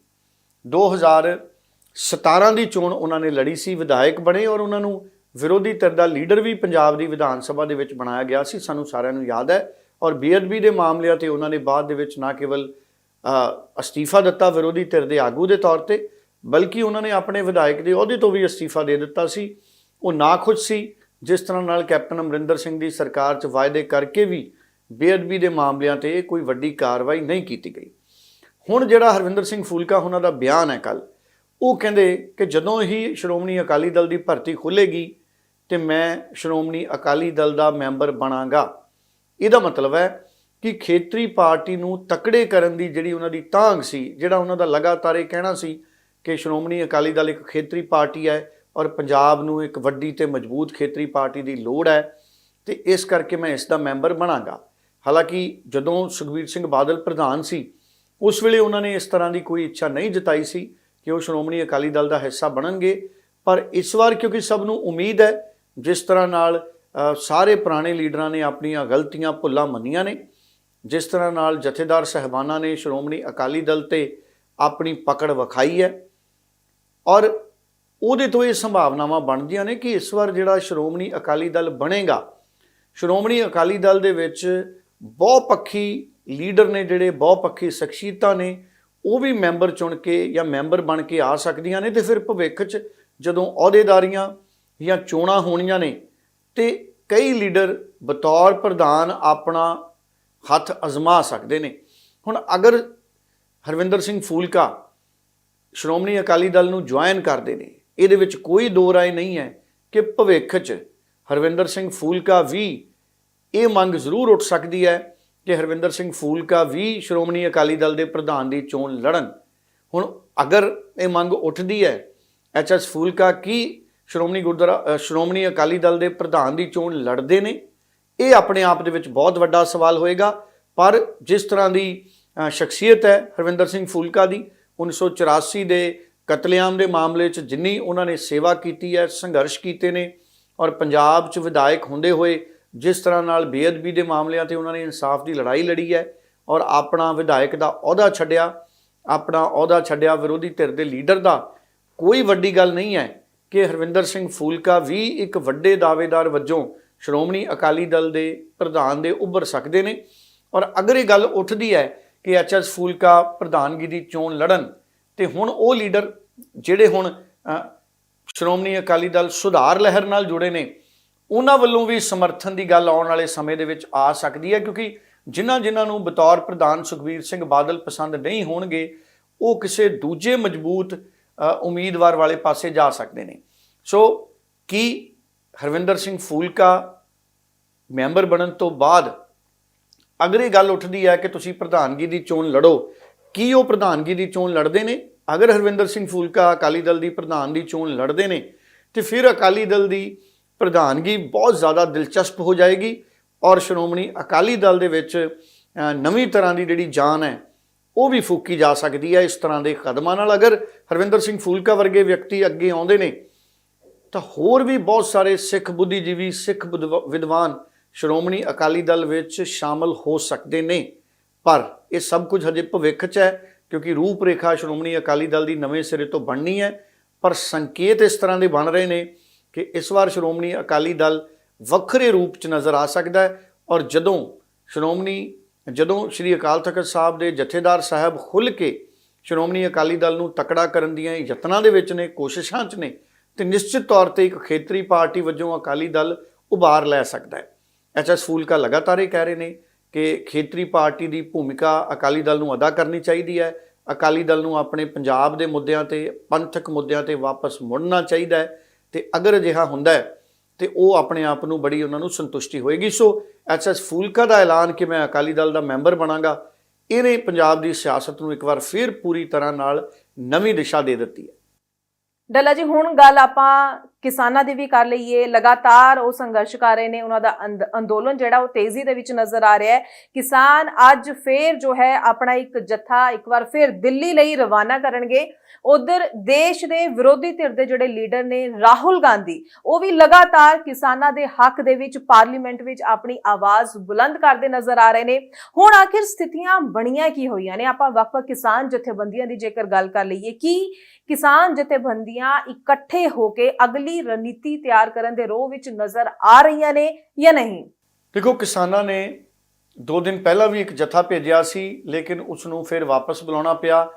2017 ਦੀ ਚੋਣ ਉਹਨਾਂ ਨੇ ਲੜੀ ਸੀ, ਵਿਧਾਇਕ ਬਣੇ ਔਰ ਉਹਨਾਂ ਨੂੰ ਵਿਰੋਧੀ ਧਿਰ ਦਾ ਲੀਡਰ ਵੀ ਪੰਜਾਬ ਦੀ ਵਿਧਾਨ ਸਭਾ ਦੇ ਵਿੱਚ ਬਣਾਇਆ ਗਿਆ ਸੀ, ਸਾਨੂੰ ਸਾਰਿਆਂ ਨੂੰ ਯਾਦ ਹੈ। ਔਰ ਬੇਅਦਬੀ ਦੇ ਮਾਮਲਿਆਂ ਤੇ ਉਹਨਾਂ ਨੇ ਬਾਅਦ ਦੇ ਵਿੱਚ ਨਾ ਕੇਵਲ ਅਸਤੀਫਾ ਦਿੱਤਾ ਵਿਰੋਧੀ ਧਿਰ ਦੇ ਆਗੂ ਦੇ ਤੌਰ ਤੇ, ਬਲਕਿ ਉਹਨਾਂ ਨੇ ਆਪਣੇ ਵਿਧਾਇਕ ਦੇ ਅਹੁਦੇ ਤੋਂ ਵੀ ਅਸਤੀਫਾ ਦੇ ਦਿੱਤਾ ਸੀ। ਉਹ ਨਾ ਖੁਸ਼ ਸੀ, ਜਿਸ ਤਰ੍ਹਾਂ ਨਾਲ ਕੈਪਟਨ ਅਮਰਿੰਦਰ ਸਿੰਘ ਦੀ ਸਰਕਾਰ 'ਚ ਵਾਅਦੇ ਕਰਕੇ ਵੀ ਬੇਅਦਬੀ ਦੇ ਮਾਮਲਿਆਂ ਤੇ ਕੋਈ ਵੱਡੀ ਕਾਰਵਾਈ ਨਹੀਂ ਕੀਤੀ ਗਈ। ਹੁਣ ਜਿਹੜਾ ਹਰਵਿੰਦਰ ਸਿੰਘ ਫੂਲਕਾ, ਉਹਨਾਂ ਦਾ ਬਿਆਨ ਹੈ ਕੱਲ ਉਹ ਕਹਿੰਦੇ ਕਿ ਜਦੋਂ ਹੀ ਸ਼੍ਰੋਮਣੀ ਅਕਾਲੀ ਦਲ ਦੀ ਭਰਤੀ ਖੁੱਲੇਗੀ ਤੇ ਮੈਂ ਸ਼੍ਰੋਮਣੀ ਅਕਾਲੀ ਦਲ ਦਾ ਮੈਂਬਰ ਬਣਾਂਗਾ। ਇਹਦਾ ਮਤਲਬ ਹੈ ਕਿ ਖੇਤਰੀ ਪਾਰਟੀ ਨੂੰ ਤਕੜੇ ਕਰਨ ਦੀ ਜਿਹੜੀ ਉਹਨਾਂ ਦੀ ਤਾਂਘ ਸੀ, ਜਿਹੜਾ ਉਹਨਾਂ ਦਾ ਲਗਾਤਾਰ ਇਹ ਕਹਿਣਾ ਸੀ ਕਿ ਸ਼੍ਰੋਮਣੀ ਅਕਾਲੀ ਦਲ ਇੱਕ ਖੇਤਰੀ ਪਾਰਟੀ ਹੈ ਔਰ ਪੰਜਾਬ ਨੂੰ ਇੱਕ ਵੱਡੀ ਤੇ ਮਜ਼ਬੂਤ ਖੇਤਰੀ ਪਾਰਟੀ ਦੀ ਲੋੜ ਹੈ ਤੇ ਇਸ ਕਰਕੇ ਮੈਂ ਇਸ ਦਾ ਮੈਂਬਰ ਬਣਾਂਗਾ। ਹਾਲਾਂਕਿ ਜਦੋਂ ਸੁਖਬੀਰ ਸਿੰਘ ਬਾਦਲ ਪ੍ਰਧਾਨ ਸੀ, ਉਸ ਵੇਲੇ ਉਹਨਾਂ ਨੇ ਇਸ ਤਰ੍ਹਾਂ ਦੀ ਕੋਈ ਇੱਛਾ ਨਹੀਂ ਜਤਾਈ ਸੀ ਕਿ ਉਹ ਸ਼੍ਰੋਮਣੀ ਅਕਾਲੀ ਦਲ ਦਾ ਹਿੱਸਾ ਬਣਨਗੇ। ਪਰ ਇਸ ਵਾਰ ਕਿਉਂਕਿ ਸਭ ਨੂੰ ਉਮੀਦ ਹੈ, ਜਿਸ ਤਰ੍ਹਾਂ ਨਾਲ ਸਾਰੇ ਪੁਰਾਣੇ ਲੀਡਰਾਂ ਨੇ ਆਪਣੀਆਂ ਗਲਤੀਆਂ ਭੁੱਲਾਂ ਮੰਨੀਆਂ ਨੇ, ਜਿਸ ਤਰ੍ਹਾਂ ਨਾਲ ਜਥੇਦਾਰ ਸਹਿਬਾਨਾਂ ਨੇ ਸ਼੍ਰੋਮਣੀ ਅਕਾਲੀ ਦਲ ਤੇ ਆਪਣੀ ਪਕੜ ਵਿਖਾਈ ਹੈ। ਔਰ ਉਹਦੇ ਤੋਂ ਇਹ ਸੰਭਾਵਨਾਵਾਂ ਬਣਦੀਆਂ ਨੇ ਕਿ ਇਸ ਵਾਰ ਜਿਹੜਾ ਸ਼੍ਰੋਮਣੀ ਅਕਾਲੀ ਦਲ ਬਣੇਗਾ, ਸ਼੍ਰੋਮਣੀ ਅਕਾਲੀ ਦਲ ਦੇ ਵਿੱਚ ਬਹੁਪੱਖੀ ਲੀਡਰ ਨੇ ਜਿਹੜੇ ਬਹੁਪੱਖੀ ਸ਼ਖਸੀਅਤਾਂ ਨੇ ਉਹ ਵੀ ਮੈਂਬਰ ਚੁਣ ਕੇ ਜਾਂ ਮੈਂਬਰ ਬਣ ਕੇ ਆ ਸਕਦੀਆਂ ਨੇ ਤੇ ਫਿਰ ਭਵਿੱਖ 'ਚ ਜਦੋਂ ਅਹੁਦੇਦਾਰੀਆਂ ਜਾਂ ਚੋਣਾਂ ਹੋਣੀਆਂ ਨੇ ਤੇ ਕਈ ਲੀਡਰ ਬਤੌਰ ਪ੍ਰਧਾਨ ਆਪਣਾ ਹੱਥ ਅਜ਼ਮਾ ਸਕਦੇ ਨੇ। ਹੁਣ ਅਗਰ ਹਰਵਿੰਦਰ ਸਿੰਘ ਫੂਲਕਾ ਸ਼੍ਰੋਮਣੀ ਅਕਾਲੀ ਦਲ ਨੂੰ ਜੁਆਇਨ ਕਰਦੇ ਨੇ, ਇਹਦੇ ਵਿੱਚ ਕੋਈ ਦੋ ਰਾਏ ਨਹੀਂ ਹੈ ਕਿ ਭਵਿੱਖ 'ਚ ਹਰਵਿੰਦਰ ਸਿੰਘ ਫੂਲਕਾ ਵੀ ਇਹ ਮੰਗ ਜ਼ਰੂਰ ਉੱਠ ਸਕਦੀ ਹੈ ਕਿ ਹਰਵਿੰਦਰ ਸਿੰਘ ਫੂਲਕਾ ਵੀ ਸ਼੍ਰੋਮਣੀ ਅਕਾਲੀ ਦਲ ਦੇ ਪ੍ਰਧਾਨ ਦੀ ਚੋਣ ਲੜਨ। ਹੁਣ ਅਗਰ ਇਹ ਮੰਗ ਉੱਠਦੀ ਹੈ ਐਚਐਸ ਫੂਲਕਾ ਕੀ ਸ਼੍ਰੋਮਣੀ ਗੁਰਦੁਆਰਾ ਸ਼੍ਰੋਮਣੀ ਅਕਾਲੀ ਦਲ ਦੇ ਪ੍ਰਧਾਨ ਦੀ ਚੋਣ ਲੜਦੇ ਨੇ? ਇਹ ਆਪਣੇ ਆਪ ਦੇ ਵਿੱਚ ਬਹੁਤ ਵੱਡਾ ਸਵਾਲ ਹੋਏਗਾ, ਪਰ ਜਿਸ ਤਰ੍ਹਾਂ ਦੀ ਸ਼ਖਸੀਅਤ ਹੈ ਹਰਵਿੰਦਰ ਸਿੰਘ ਫੂਲਕਾ ਦੀ 1984 ਦੇ ਕਤਲੇਆਮ ਦੇ ਮਾਮਲੇ 'ਚ ਜਿੰਨੀ ਉਹਨਾਂ ਨੇ ਸੇਵਾ ਕੀਤੀ ਹੈ, ਸੰਘਰਸ਼ ਕੀਤੇ ਨੇ ਔਰ ਪੰਜਾਬ 'ਚ ਵਿਧਾਇਕ ਹੁੰਦੇ ਹੋਏ ਜਿਸ ਤਰ੍ਹਾਂ ਨਾਲ ਬੇਅਦਬੀ ਦੇ ਮਾਮਲਿਆਂ ਤੇ ਉਹਨਾਂ ਨੇ ਇਨਸਾਫ ਦੀ ਲੜਾਈ ਲੜੀ ਹੈ ਔਰ ਆਪਣਾ ਵਿਧਾਇਕ ਦਾ ਅਹੁਦਾ ਛੱਡਿਆ, ਆਪਣਾ ਅਹੁਦਾ ਛੱਡਿਆ ਵਿਰੋਧੀ ਧਿਰ ਦੇ ਲੀਡਰ ਦਾ, ਕੋਈ ਵੱਡੀ ਗੱਲ ਨਹੀਂ ਹੈ ਕਿ ਹਰਵਿੰਦਰ ਸਿੰਘ ਫੂਲਕਾ ਵੀ ਇੱਕ ਵੱਡੇ ਦਾਅਵੇਦਾਰ ਵਜੋਂ ਸ਼੍ਰੋਮਣੀ ਅਕਾਲੀ ਦਲ ਦੇ ਪ੍ਰਧਾਨ ਦੇ ਉੱਭਰ ਸਕਦੇ ਨੇ ਔਰ ਅਗਰ ਇਹ ਗੱਲ ਉੱਠਦੀ ਹੈ ਕਿ ਐਚਐਸ ਫੂਲਕਾ ਪ੍ਰਧਾਨਗੀ ਦੀ ਚੋਣ ਲੜਨ ਤੇ ਹੁਣ ਉਹ ਲੀਡਰ ਜਿਹੜੇ ਹੁਣ ਸ਼੍ਰੋਮਣੀ ਅਕਾਲੀ ਦਲ ਸੁਧਾਰ ਲਹਿਰ ਨਾਲ ਜੁੜੇ ਨੇ ਉਹਨਾਂ ਵੱਲੋਂ ਵੀ ਸਮਰਥਨ ਦੀ ਗੱਲ ਆਉਣ ਵਾਲੇ ਸਮੇਂ ਦੇ ਵਿੱਚ ਆ ਸਕਦੀ ਹੈ, ਕਿਉਂਕਿ ਜਿਨ੍ਹਾਂ ਜਿਨ੍ਹਾਂ ਨੂੰ ਬਤੌਰ ਪ੍ਰਧਾਨ ਸੁਖਬੀਰ ਸਿੰਘ ਬਾਦਲ ਪਸੰਦ ਨਹੀਂ ਹੋਣਗੇ, ਉਹ ਕਿਸੇ ਦੂਜੇ ਮਜ਼ਬੂਤ ਉਮੀਦਵਾਰ ਵਾਲੇ ਪਾਸੇ ਜਾ ਸਕਦੇ ਨੇ। ਸੋ ਕੀ ਹਰਵਿੰਦਰ ਸਿੰਘ ਫੂਲਕਾ ਮੈਂਬਰ ਬਣਨ ਤੋਂ ਬਾਅਦ ਅਗਰ ਇਹ ਗੱਲ ਉੱਠਦੀ ਹੈ ਕਿ ਤੁਸੀਂ ਪ੍ਰਧਾਨਗੀ ਦੀ ਚੋਣ ਲੜੋ, ਕੀ ਉਹ ਪ੍ਰਧਾਨਗੀ ਦੀ ਚੋਣ ਲੜਦੇ ਨੇ? ਅਗਰ ਹਰਵਿੰਦਰ ਸਿੰਘ ਫੂਲਕਾ ਅਕਾਲੀ ਦਲ ਦੀ ਪ੍ਰਧਾਨ ਦੀ ਚੋਣ ਲੜਦੇ ਨੇ, ਤੇ ਫਿਰ ਅਕਾਲੀ ਦਲ ਦੀ ਪ੍ਰਧਾਨਗੀ ਬਹੁਤ ਜ਼ਿਆਦਾ ਦਿਲਚਸਪ ਹੋ ਜਾਏਗੀ ਔਰ ਸ਼੍ਰੋਮਣੀ ਅਕਾਲੀ ਦਲ ਦੇ ਵਿੱਚ ਨਵੀਂ ਤਰ੍ਹਾਂ ਦੀ ਜਿਹੜੀ ਜਾਨ ਹੈ, ਉਹ ਵੀ ਫੂਕੀ ਜਾ ਸਕਦੀ ਹੈ। ਇਸ ਤਰ੍ਹਾਂ ਦੇ ਕਦਮਾਂ ਨਾਲ ਅਗਰ ਹਰਵਿੰਦਰ ਸਿੰਘ ਫੂਲਕਾ ਵਰਗੇ ਵਿਅਕਤੀ ਅੱਗੇ ਆਉਂਦੇ ਨੇ, ਤਾਂ ਹੋਰ ਵੀ ਬਹੁਤ ਸਾਰੇ ਸਿੱਖ ਬੁੱਧੀਜੀਵੀ, ਸਿੱਖ ਵਿਦਵ- ਵਿਦਵਾਨ ਸ਼੍ਰੋਮਣੀ ਅਕਾਲੀ ਦਲ ਵਿੱਚ ਸ਼ਾਮਲ ਹੋ ਸਕਦੇ ਨੇ। ਪਰ ਇਹ ਸਭ ਕੁਝ ਹਜੇ ਭਵਿੱਖ 'ਚ ਹੈ, ਕਿਉਂਕਿ ਰੂਪ ਰੇਖਾ ਸ਼੍ਰੋਮਣੀ ਅਕਾਲੀ ਦਲ ਦੀ ਨਵੇਂ ਸਿਰੇ ਤੋਂ ਬਣਨੀ ਹੈ, ਪਰ ਸੰਕੇਤ ਇਸ ਤਰ੍ਹਾਂ ਦੇ ਬਣ ਰਹੇ ਨੇ ਕਿ ਇਸ ਵਾਰ ਸ਼੍ਰੋਮਣੀ ਅਕਾਲੀ ਦਲ ਵੱਖਰੇ ਰੂਪ 'ਚ ਨਜ਼ਰ ਆ ਸਕਦਾ ਹੈ ਔਰ ਜਦੋਂ ਸ਼੍ਰੋਮਣੀ, ਜਦੋਂ ਸ੍ਰੀ ਅਕਾਲ ਤਖਤ ਸਾਹਿਬ ਦੇ ਜਥੇਦਾਰ ਸਾਹਿਬ ਖੁੱਲ ਕੇ ਸ਼੍ਰੋਮਣੀ ਅਕਾਲੀ ਦਲ ਨੂੰ ਤਕੜਾ ਕਰਨ ਦੀਆਂ ਯਤਨਾਂ ਦੇ ਵਿੱਚ ਨੇ, ਕੋਸ਼ਿਸ਼ਾਂ 'ਚ ਨੇ, ਤੇ ਨਿਸ਼ਚਿਤ ਤੌਰ ਤੇ ਇੱਕ ਖੇਤਰੀ ਪਾਰਟੀ ਵਜੋਂ ਅਕਾਲੀ ਦਲ ਉਭਾਰ ਲੈ ਸਕਦਾ ਹੈ। ਐਚਐਸ ਫੂਲਕਾ ਲਗਾਤਾਰ ਇਹ ਕਹਿ ਰਹੇ ਨੇ ਕਿ ਖੇਤਰੀ ਪਾਰਟੀ ਦੀ ਭੂਮਿਕਾ ਅਕਾਲੀ ਦਲ ਨੂੰ ਅਦਾ ਕਰਨੀ ਚਾਹੀਦੀ ਹੈ। ਅਕਾਲੀ ਦਲ ਨੂੰ ਆਪਣੇ ਪੰਜਾਬ ਦੇ ਮੁੱਦਿਆਂ ਤੇ, ਪੰਥਕ ਮੁੱਦਿਆਂ ਤੇ ਵਾਪਸ ਮੁੜਨਾ ਚਾਹੀਦਾ ਹੈ। ਤੇ ਅਗਰ ਅਜਿਹਾ ਹੁੰਦਾ ਹੈ, ਤੇ ਉਹ ਆਪਣੇ ਆਪ ਨੂੰ ਬੜੀ ਉਹਨਾਂ ਨੂੰ ਸੰਤੁਸ਼ਟੀ ਹੋਏਗੀ। ਸੋ ਐਚਐਸ ਫੂਲਕਾ ਦਾ ਐਲਾਨ ਕਿ ਮੈਂ ਅਕਾਲੀ ਦਲ ਦਾ ਮੈਂਬਰ ਬਣਾਂਗਾ, ਇਹਨੇ ਪੰਜਾਬ ਦੀ ਸਿਆਸਤ ਨੂੰ ਇੱਕ ਵਾਰ ਫਿਰ ਪੂਰੀ ਤਰ੍ਹਾਂ ਨਾਲ ਨਵੀਂ ਦਿਸ਼ਾ ਦੇ ਦਿੱਤੀ ਹੈ। ਡੱਲਾ ਜੀ, ਹੁਣ ਗੱਲ ਆਪਾਂ ਕਿਸਾਨਾਂ ਦੀ ਵੀ ਕਰ ਲਈਏ, ਲਗਾਤਾਰ ਉਹ ਸੰਘਰਸ਼ ਕਰ ਰਹੇ ਨੇ, ਉਹਨਾਂ ਦਾ ਅੰਦ- ਅੰਦੋਲਨ ਜਿਹੜਾ ਉਹ ਤੇਜ਼ੀ ਦੇ ਵਿੱਚ ਨਜ਼ਰ ਆ ਰਿਹਾ ਹੈ। ਕਿਸਾਨ ਅੱਜ ਫੇਰ ਜੋ ਹੈ ਆਪਣਾ ਇੱਕ ਜੱਥਾ ਇੱਕ ਵਾਰ ਫੇਰ ਦਿੱਲੀ ਲਈ ਰਵਾਨਾ ਕਰਨਗੇ। ਉਧਰ ਦੇਸ਼ ਦੇ ਵਿਰੋਧੀ ਧਿਰ ਦੇ ਜਿਹੜੇ ਲੀਡਰ ਨੇ, ਰਾਹੁਲ ਗਾਂਧੀ, ਉਹ ਵੀ ਲਗਾਤਾਰ ਕਿਸਾਨਾਂ ਦੇ ਹੱਕ ਦੇ ਵਿੱਚ, ਪਾਰਲੀਮੈਂਟ ਵਿੱਚ ਆਪਣੀ ਆਵਾਜ਼ ਬੁਲੰਦ ਕਰਦੇ ਨਜ਼ਰ ਆ ਰਹੇ ਨੇ। ਹੁਣ ਆਖਿਰ ਸਥਿਤੀਆਂ ਬਣੀਆਂ ਕੀ ਹੋਈਆਂ ਨੇ? ਆਪਾਂ ਵੱਖ-ਵੱਖ ਕਿਸਾਨ ਜਥੇਬੰਦੀਆਂ ਦੀ ਜੇਕਰ ਗੱਲ ਕਰ ਲਈਏ, ਕਿ ਕਿਸਾਨ ਜਥੇਬੰਦੀਆਂ ਇਕੱਠੇ ਹੋ ਕੇ ਅਗਲੀ ਰਣਨੀਤੀ ਤਿਆਰ ਕਰਨ ਦੇ ਰੋਹ ਵਿੱਚ ਨਜ਼ਰ ਆ ਰਹੀਆਂ ਨੇ ਜਾਂ ਨਹੀਂ? ਦੇਖੋ ਕਿਸਾਨਾਂ ਨੇ ਦੋ ਦਿਨ ਪਹਿਲਾਂ ਵੀ ਇੱਕ ਜਥਾ ਭੇਜਿਆ ਸੀ ਲੇਕਿਨ ਉਸ ਨੂੰ ਫਿਰ ਵਾਪਸ ਬੁਲਾਉਣਾ ਪਿਆ।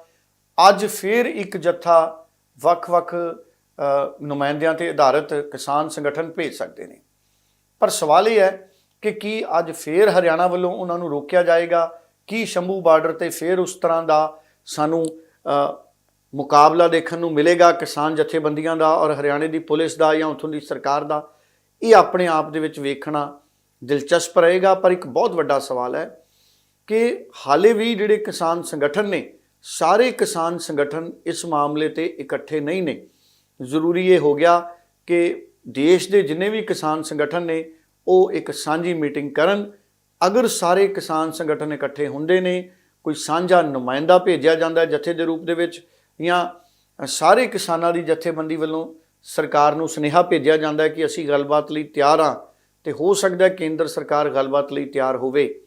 ਅੱਜ ਫਿਰ ਇੱਕ ਜਥਾ ਵੱਖ-ਵੱਖ ਅ, ਨੁਮਾਇੰਦਿਆਂ ਤੇ ਆਧਾਰਿਤ ਕਿਸਾਨ ਸੰਗਠਨ ਭੇਜ ਸਕਦੇ ਨੇ। ਪਰ ਸਵਾਲ ਇਹ ਹੈ ਕਿ ਕੀ ਅੱਜ ਫੇਰ ਹਰਿਆਣਾ ਵੱਲੋਂ ਉਹਨਾਂ ਨੂੰ ਰੋਕਿਆ ਜਾਏਗਾ? ਕੀ ਸ਼ੰਭੂ ਬਾਰਡਰ ਤੇ ਫੇਰ ਉਸ ਤਰ੍ਹਾਂ ਦਾ ਸਾਨੂੰ ਅ, ਮੁਕਾਬਲਾ ਦੇਖਣ ਨੂੰ ਮਿਲੇਗਾ ਕਿਸਾਨ ਜਥੇਬੰਦੀਆਂ ਦਾ ਔਰ ਹਰਿਆਣੇ ਦੀ ਪੁਲਿਸ ਦਾ ਜਾਂ ਉੱਥੋਂ ਦੀ ਸਰਕਾਰ ਦਾ, ਇਹ ਆਪਣੇ ਆਪ ਦੇ ਵਿੱਚ ਵੇਖਣਾ ਦਿਲਚਸਪ ਰਹੇਗਾ। ਪਰ ਇੱਕ ਬਹੁਤ ਵੱਡਾ ਸਵਾਲ ਹੈ ਕਿ ਹਾਲੇ ਵੀ ਜਿਹੜੇ ਕਿਸਾਨ ਸੰਗਠਨ ਨੇ, ਸਾਰੇ ਕਿਸਾਨ ਸੰਗਠਨ ਇਸ ਮਾਮਲੇ ਤੇ ਇਕੱਠੇ ਨਹੀਂ ਨੇ। ਜ਼ਰੂਰੀ ਇਹ ਹੋ ਗਿਆ ਕਿ ਦੇਸ਼ ਦੇ ਜਿੰਨੇ ਵੀ ਕਿਸਾਨ ਸੰਗਠਨ ਨੇ, ਉਹ ਇੱਕ ਸਾਂਝੀ ਮੀਟਿੰਗ ਕਰਨ। ਅਗਰ ਸਾਰੇ ਕਿਸਾਨ ਸੰਗਠਨ ਇਕੱਠੇ ਹੁੰਦੇ ਨੇ, ਕੋਈ ਸਾਂਝਾ ਨੁਮਾਇੰਦਾ ਭੇਜਿਆ ਜਾਂਦਾ ਜਥੇ ਦੇ ਰੂਪ ਦੇ ਵਿੱਚ ਜਾਂ ਸਾਰੇ ਕਿਸਾਨਾਂ ਦੀ ਜਥੇਬੰਦੀ ਵੱਲੋਂ ਸਰਕਾਰ ਨੂੰ ਸੁਨੇਹਾ ਭੇਜਿਆ ਜਾਂਦਾ ਹੈ ਕਿ ਅਸੀਂ ਗੱਲਬਾਤ ਲਈ ਤਿਆਰ ਹਾਂ ਤੇ ਹੋ ਸਕਦਾ ਕੇਂਦਰ ਸਰਕਾਰ ਗੱਲਬਾਤ ਲਈ ਤਿਆਰ ਹੋਵੇ।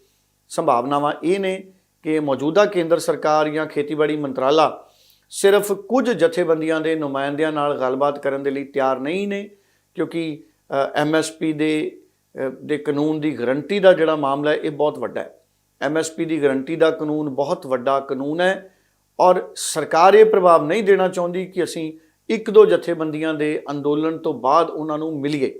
ਸੰਭਾਵਨਾਵਾਂ ਇਹ ਨੇ ਕਿ ਮੌਜੂਦਾ ਕੇਂਦਰ ਸਰਕਾਰ ਜਾਂ ਖੇਤੀਬਾੜੀ ਮੰਤਰਾਲਾ ਸਿਰਫ ਕੁਝ ਜਥੇਬੰਦੀਆਂ ਦੇ ਨੁਮਾਇੰਦਿਆਂ ਨਾਲ ਗੱਲਬਾਤ ਕਰਨ ਦੇ ਲਈ ਤਿਆਰ ਨਹੀਂ ਨੇ ਕਿਉਂਕਿ ਐਮਐਸਪੀ ਦੇ ਅ, ਦੇ ਕਾਨੂੰਨ ਦੀ ਗਰੰਟੀ ਦਾ ਜਿਹੜਾ ਮਾਮਲਾ ਹੈ ਇਹ ਬਹੁਤ ਵੱਡਾ ਹੈ। ਐਮਐਸਪੀ ਦੀ ਗਰੰਟੀ ਦਾ ਕਾਨੂੰਨ ਬਹੁਤ ਵੱਡਾ ਕਾਨੂੰਨ ਹੈ ਔਰ ਸਰਕਾਰ ਇਹ ਪ੍ਰਭਾਵ ਨਹੀਂ ਦੇਣਾ ਚਾਹੁੰਦੀ ਕਿ ਅਸੀਂ ਇੱਕ ਦੋ ਜਥੇਬੰਦੀਆਂ ਦੇ ਅੰਦੋਲਨ ਤੋਂ ਬਾਅਦ ਉਹਨਾਂ ਨੂੰ ਮਿਲੀਏ।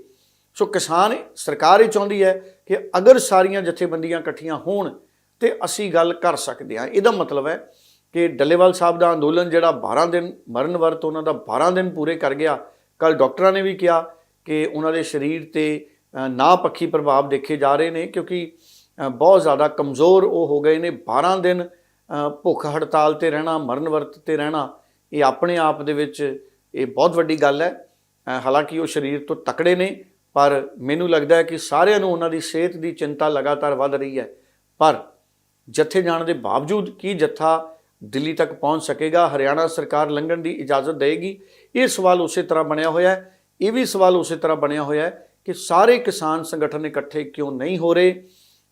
ਸੋ ਕਿਸਾਨ ਸਰਕਾਰ ਇਹ ਚਾਹੁੰਦੀ ਹੈ ਕਿ ਅਗਰ ਸਾਰੀਆਂ ਜਥੇਬੰਦੀਆਂ ਇਕੱਠੀਆਂ ਹੋਣ ਤੇ ਅਸੀਂ ਗੱਲ ਕਰ ਸਕਦੇ ਹਾਂ। ਇਹਦਾ ਮਤਲਬ ਹੈ ਕਿ ਡੱਲੇਵਾਲ ਸਾਹਿਬ ਦਾ ਅੰਦੋਲਨ ਜਿਹੜਾ 12 ਦਿਨ ਮਰਨ ਵਰਤ ਉਹਨਾਂ ਦਾ 12 ਦਿਨ ਪੂਰੇ ਕਰ ਗਿਆ। ਕੱਲ ਡਾਕਟਰਾਂ ਨੇ ਵੀ ਕਿਹਾ ਕਿ ਉਹਨਾਂ ਦੇ ਸਰੀਰ ਤੇ ਨਾ ਪੱਖੀ ਪ੍ਰਭਾਵ ਦੇਖੇ ਜਾ ਰਹੇ ਨੇ ਕਿਉਂਕਿ ਬਹੁਤ ਜ਼ਿਆਦਾ ਕਮਜ਼ੋਰ ਉਹ ਹੋ ਗਏ ਨੇ। 12 ਦਿਨ ਭੁੱਖ ਹੜਤਾਲ ਤੇ ਰਹਿਣਾ, ਮਰਨ ਵਰਤ ਤੇ ਰਹਿਣਾ, ਇਹ ਆਪਣੇ ਆਪ ਦੇ ਵਿੱਚ ਇਹ ਬਹੁਤ ਵੱਡੀ ਗੱਲ ਹੈ। ਹਾਲਾਂਕਿ ਉਹ ਸਰੀਰ ਤੋਂ ਤਕੜੇ ਨੇ, ਪਰ ਮੈਨੂੰ ਲੱਗਦਾ ਹੈ ਕਿ ਸਾਰਿਆਂ ਨੂੰ ਉਹਨਾਂ ਦੀ ਸਿਹਤ ਦੀ ਚਿੰਤਾ ਲਗਾਤਾਰ ਵੱਧ ਰਹੀ ਹੈ। ਪਰ ਜੱਥੇ ਜਾਣ ਦੇ ਬਾਵਜੂਦ ਕੀ ਜੱਥਾ ਦਿੱਲੀ ਤੱਕ ਪਹੁੰਚ ਸਕੇਗਾ, ਹਰਿਆਣਾ ਸਰਕਾਰ ਲੰਘਣ ਦੀ ਇਜਾਜ਼ਤ ਦੇਗੀ ਇਹ ਸਵਾਲ ਉਸੇ ਤਰ੍ਹਾਂ ਬਣਿਆ ਹੋਇਆ ਹੈ। ਇਹ ਵੀ ਸਵਾਲ ਉਸੇ ਤਰ੍ਹਾਂ ਬਣਿਆ ਹੋਇਆ ਹੈ ਕਿ ਸਾਰੇ ਕਿਸਾਨ ਸੰਗਠਨ ਇਕੱਠੇ ਕਿਉਂ ਨਹੀਂ ਹੋ ਰਹੇ?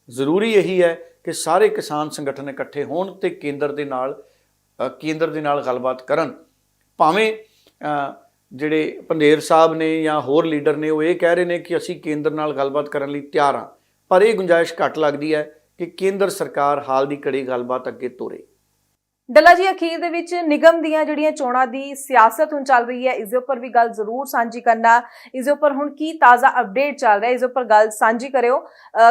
ਜ਼ਰੂਰੀ ਇਹੀ ਹੈ ਕਿ ਸਾਰੇ ਕਿਸਾਨ ਸੰਗਠਨ ਇਕੱਠੇ ਹੋਣ ਤੇ ਕੇਂਦਰ ਦੇ ਨਾਲ ਕੇਂਦਰ ਦੇ ਨਾਲ ਗੱਲਬਾਤ ਕਰਨ। ਭਾਵੇਂ ਜਿਹੜੇ ਪੰਦੇਰ ਸਾਹਿਬ ਨੇ ਜਾਂ ਹੋਰ ਲੀਡਰ ਨੇ, ਉਹ ਇਹ ਕਹਿ ਰਹੇ ਨੇ ਕਿ ਅਸੀਂ ਕੇਂਦਰ ਨਾਲ ਗੱਲਬਾਤ ਕਰਨ ਲਈ ਤਿਆਰ ਹਾਂ। ਪਰ ਇਹ ਗੁੰਜਾਇਸ਼ ਘੱਟ ਲੱਗਦੀ ਹੈ ਕਿ ਕੇਂਦਰ ਸਰਕਾਰ ਹਾਲ ਦੀ ਘੜੀ ਗੱਲਬਾਤ ਅੱਗੇ ਤੋਰੇ। ਡੱਲਾ ਜੀ, ਅਖੀਰ ਦੇ ਵਿੱਚ ਨਿਗਮ ਦੀਆਂ ਜਿਹੜੀਆਂ ਚੋਣਾਂ ਦੀ ਸਿਆਸਤ ਹੁਣ ਚੱਲ ਰਹੀ ਹੈ, ਇਸ ਦੇ ਉੱਪਰ ਵੀ ਗੱਲ ਜ਼ਰੂਰ ਸਾਂਝੀ ਕਰਨਾ। ਇਸ ਦੇ ਉੱਪਰ ਹੁਣ ਕੀ ਤਾਜ਼ਾ ਅਪਡੇਟ ਚੱਲ ਰਿਹਾ, ਇਸ ਦੇ ਉੱਪਰ ਗੱਲ ਸਾਂਝੀ ਕਰਿਓ।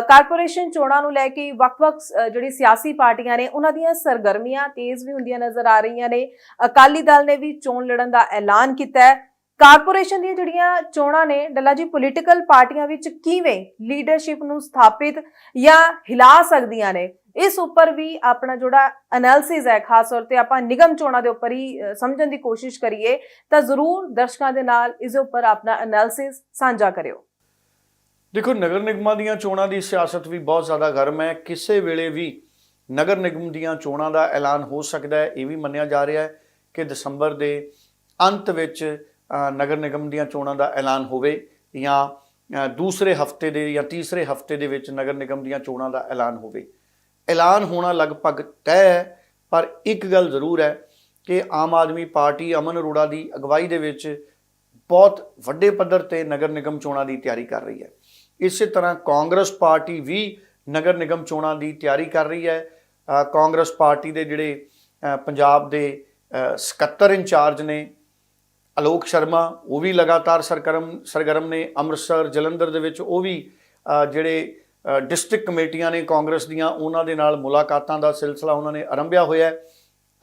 ਕਾਰਪੋਰੇਸ਼ਨ ਚੋਣਾਂ ਨੂੰ ਲੈ ਕੇ ਵੱਖ-ਵੱਖ ਜਿਹੜੀ ਸਿਆਸੀ ਪਾਰਟੀਆਂ ਨੇ, ਉਹਨਾਂ ਦੀਆਂ ਸਰਗਰਮੀਆਂ ਤੇਜ਼ ਵੀ ਹੁੰਦੀਆਂ ਨਜ਼ਰ ਆ ਰਹੀਆਂ ਨੇ। ਅਕਾਲੀ ਦਲ ਨੇ ਵੀ ਚੋਣ ਲੜਨ ਦਾ ਐਲਾਨ ਕੀਤਾ ਹੈ। ਕਾਰਪੋਰੇਸ਼ਨ ਦੀਆਂ ਜਿਹੜੀਆਂ ਚੋਣਾਂ ਨੇ, ਡੱਲਾ ਜੀ ਪੋਲੀਟੀਕਲ ਪਾਰਟੀਆਂ ਵਿੱਚ ਕਿਵੇਂ ਲੀਡਰਸ਼ਿਪ ਨੂੰ ਸਥਾਪਿਤ ਜਾਂ ਹਿਲਾ ਸਕਦੀਆਂ ਨੇ, ਇਸ ਉੱਪਰ ਵੀ ਆਪਣਾ ਜਿਹੜਾ ਐਨਾਲਿਸਿਸ ਹੈ, ਖਾਸ ਤੌਰ ਤੇ ਆਪਾਂ ਨਿਗਮ ਚੋਣਾਂ ਦੇ ਉੱਪਰ ਹੀ ਸਮਝਣ ਦੀ ਕੋਸ਼ਿਸ਼ ਕਰੀਏ, ਤਾਂ ਜ਼ਰੂਰ ਦਰਸ਼ਕਾਂ ਦੇ ਨਾਲ ਇਸ ਉੱਪਰ ਆਪਣਾ ਐਨਾਲਿਸਿਸ ਸਾਂਝਾ ਕਰਿਓ। ਦੇਖੋ, ਨਗਰ ਨਿਗਮਾਂ ਦੀਆਂ ਚੋਣਾਂ ਦੀ ਸਿਆਸਤ ਵੀ ਬਹੁਤ ਜ਼ਿਆਦਾ ਗਰਮ ਹੈ। ਕਿਸੇ ਵੇਲੇ ਵੀ ਨਗਰ ਨਿਗਮ ਦੀਆਂ ਚੋਣਾਂ ਦਾ ਐਲਾਨ ਹੋ ਸਕਦਾ ਹੈ। ਇਹ ਵੀ ਮੰਨਿਆ ਜਾ ਰਿਹਾ ਹੈ ਕਿ ਦਸੰਬਰ ਦੇ ਅੰਤ ਵਿੱਚ ਨਗਰ ਨਿਗਮ ਦੀਆਂ ਚੋਣਾਂ ਦਾ ਐਲਾਨ ਹੋਵੇ ਜਾਂ ਦੂਸਰੇ ਹਫ਼ਤੇ ਦੇ ਜਾਂ ਤੀਸਰੇ ਹਫ਼ਤੇ ਦੇ ਵਿੱਚ ਨਗਰ ਨਿਗਮ ਦੀਆਂ ਚੋਣਾਂ ਦਾ ਐਲਾਨ ਹੋਵੇ। ਐਲਾਨ ਹੋਣਾ ਲਗਭਗ ਤੈਅ ਹੈ, ਪਰ ਇੱਕ ਗੱਲ ਜ਼ਰੂਰ ਹੈ ਕਿ ਆਮ ਆਦਮੀ ਪਾਰਟੀ ਅਮਨ ਅਰੋੜਾ ਦੀ ਅਗਵਾਈ ਦੇ ਵਿੱਚ ਬਹੁਤ ਵੱਡੇ ਪੱਧਰ ਤੇ ਨਗਰ ਨਿਗਮ ਚੋਣਾਂ ਦੀ ਤਿਆਰੀ ਕਰ ਰਹੀ ਹੈ। ਇਸੇ ਤਰ੍ਹਾਂ ਕਾਂਗਰਸ ਪਾਰਟੀ ਵੀ ਨਗਰ ਨਿਗਮ ਚੋਣਾਂ ਦੀ ਤਿਆਰੀ ਕਰ ਰਹੀ ਹੈ। ਕਾਂਗਰਸ ਪਾਰਟੀ ਦੇ ਜਿਹੜੇ ਪੰਜਾਬ ਦੇ ਸਕੱਤਰ ਇੰਚਾਰਜ ਨੇ ਅਲੋਕ ਸ਼ਰਮਾ, ਉਹ ਵੀ ਲਗਾਤਾਰ ਸਰਗਰਮ ਸਰਗਰਮ ਨੇ, ਅੰਮ੍ਰਿਤਸਰ, ਜਲੰਧਰ ਦੇ ਵਿੱਚ ਉਹ ਵੀ ਜਿਹੜੇ ਡਿਸਟ੍ਰਿਕਟ ਕਮੇਟੀਆਂ ਨੇ ਕਾਂਗਰਸ ਦੀਆਂ, ਉਹਨਾਂ ਦੇ ਨਾਲ ਮੁਲਾਕਾਤਾਂ ਦਾ ਸਿਲਸਿਲਾ ਉਹਨਾਂ ਨੇ ਆਰੰਭਿਆ ਹੋਇਆ ਹੈ।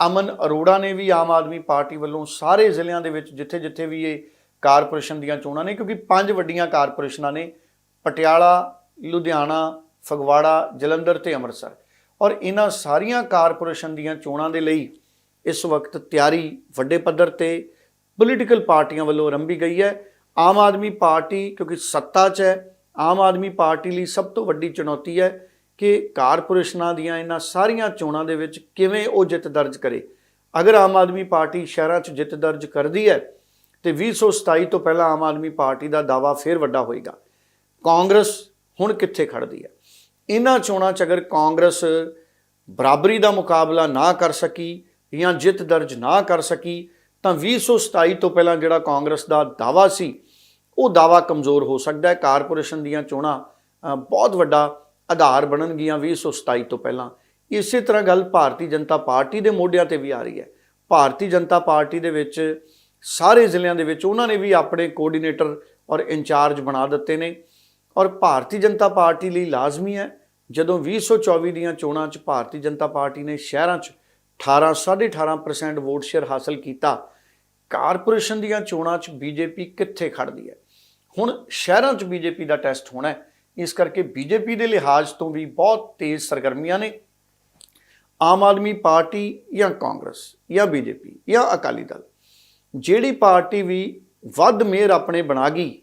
ਅਮਨ ਅਰੋੜਾ ਨੇ ਵੀ ਆਮ ਆਦਮੀ ਪਾਰਟੀ ਵੱਲੋਂ ਸਾਰੇ ਜ਼ਿਲ੍ਹਿਆਂ ਦੇ ਵਿੱਚ ਜਿੱਥੇ-ਜਿੱਥੇ ਵੀ ਇਹ ਕਾਰਪੋਰੇਸ਼ਨ ਦੀਆਂ ਚੋਣਾਂ ਨੇ, ਕਿਉਂਕਿ ਪੰਜ ਵੱਡੀਆਂ ਕਾਰਪੋਰੇਸ਼ਨਾਂ ਨੇ, ਪਟਿਆਲਾ, ਲੁਧਿਆਣਾ, ਫਗਵਾੜਾ, ਜਲੰਧਰ ਤੇ ਅੰਮ੍ਰਿਤਸਰ। ਔਰ ਇਹਨਾਂ ਸਾਰੀਆਂ ਕਾਰਪੋਰੇਸ਼ਨ ਦੀਆਂ ਚੋਣਾਂ ਦੇ ਲਈ ਇਸ ਵਕਤ ਤਿਆਰੀ ਵੱਡੇ ਪੱਧਰ ਤੇ ਪੋਲੀਟੀਕਲ ਪਾਰਟੀਆਂ ਵੱਲੋਂ ਆਰੰਭੀ ਗਈ ਹੈ। ਆਮ ਆਦਮੀ ਪਾਰਟੀ, ਕਿਉਂਕਿ ਸੱਤਾ 'ਚ ਹੈ, ਆਮ ਆਦਮੀ ਪਾਰਟੀ ਲਈ ਸਭ ਤੋਂ ਵੱਡੀ ਚੁਣੌਤੀ ਹੈ ਕਿ ਕਾਰਪੋਰੇਸ਼ਨਾਂ ਦੀਆਂ ਇਹਨਾਂ ਸਾਰੀਆਂ ਚੋਣਾਂ ਦੇ ਵਿੱਚ ਕਿਵੇਂ ਉਹ ਜਿੱਤ ਦਰਜ ਕਰੇ। ਅਗਰ ਆਮ ਆਦਮੀ ਪਾਰਟੀ ਸ਼ਹਿਰਾਂ 'ਚ ਜਿੱਤ ਦਰਜ ਕਰਦੀ ਹੈ, ਤੇ 2027 ਤੋਂ ਪਹਿਲਾਂ ਆਮ ਆਦਮੀ ਪਾਰਟੀ ਦਾ ਦਾਵਾ ਫੇਰ ਵੱਡਾ ਹੋਏਗਾ। ਕਾਂਗਰਸ ਹੁਣ ਕਿੱਥੇ ਖੜਦੀ ਹੈ? ਇਹਨਾਂ ਚੋਣਾਂ 'ਚ ਅਗਰ ਕਾਂਗਰਸ ਬਰਾਬਰੀ ਦਾ ਮੁਕਾਬਲਾ ਨਾ ਕਰ ਸਕੀ ਜਾਂ ਜਿੱਤ ਦਰਜ ਨਾ ਕਰ ਸਕੀ ਤਾਂ 2027 ਤੋਂ ਪਹਿਲਾਂ ਜਿਹੜਾ ਕਾਂਗਰਸ ਦਾ ਦਾਵਾ ਸੀ, ਉਹ ਦਾਵਾ ਕਮਜ਼ੋਰ ਹੋ ਸਕਦਾ ਹੈ। ਕਾਰਪੋਰੇਸ਼ਨ ਦੀਆਂ ਚੋਣਾਂ ਬਹੁਤ ਵੱਡਾ ਆਧਾਰ ਬਣਨਗੀਆਂ 2027 ਤੋਂ ਪਹਿਲਾਂ। ਇਸੇ ਤਰ੍ਹਾਂ ਗੱਲ ਭਾਰਤੀ ਜਨਤਾ ਪਾਰਟੀ ਦੇ ਮੋਢਿਆਂ ਤੇ ਵੀ ਆ ਰਹੀ ਹੈ। ਭਾਰਤੀ ਜਨਤਾ ਪਾਰਟੀ ਦੇ ਵਿੱਚ ਸਾਰੇ ਜ਼ਿਲ੍ਹਿਆਂ ਦੇ ਵਿੱਚ ਉਹਨਾਂ ਨੇ ਵੀ ਆਪਣੇ ਕੋਆਰਡੀਨੇਟਰ ਔਰ ਇੰਚਾਰਜ ਬਣਾ ਦਿੱਤੇ ਨੇ। ਔਰ ਭਾਰਤੀ ਜਨਤਾ ਪਾਰਟੀ ਲਈ ਲਾਜ਼ਮੀ ਹੈ। ਜਦੋਂ 2024 ਦੀਆਂ ਚੋਣਾਂ 'ਚ ਭਾਰਤੀ ਜਨਤਾ ਪਾਰਟੀ ਨੇ ਸ਼ਹਿਰਾਂ 'ਚ 18 18.5% ਵੋਟ ਸ਼ੇਅਰ ਹਾਸਲ ਕੀਤਾ। ਕਾਰਪੋਰੇਸ਼ਨ ਦੀਆਂ ਚੋਣਾਂ 'ਚ ਬੀਜੇਪੀ ਕਿੱਥੇ ਖੜਦੀ ਹੈ? ਹੁਣ ਸ਼ਹਿਰਾਂ 'ਚ ਬੀਜੇਪੀ ਦਾ ਟੈਸਟ ਹੋਣਾ ਹੈ। ਇਸ ਕਰਕੇ ਬੀਜੇਪੀ ਦੇ ਲਿਹਾਜ਼ ਤੋਂ ਵੀ ਬਹੁਤ ਤੇਜ਼ ਸਰਗਰਮੀਆਂ ਨੇ। ਆਮ ਆਦਮੀ ਪਾਰਟੀ ਜਾਂ ਕਾਂਗਰਸ ਜਾਂ ਬੀਜੇਪੀ ਜਾਂ ਅਕਾਲੀ ਦਲ। ਜਿਹੜੀ ਪਾਰਟੀ ਵੀ ਵੱਧ ਮੇਅਰ ਆਪਣੇ ਬਣਾ ਗਈ,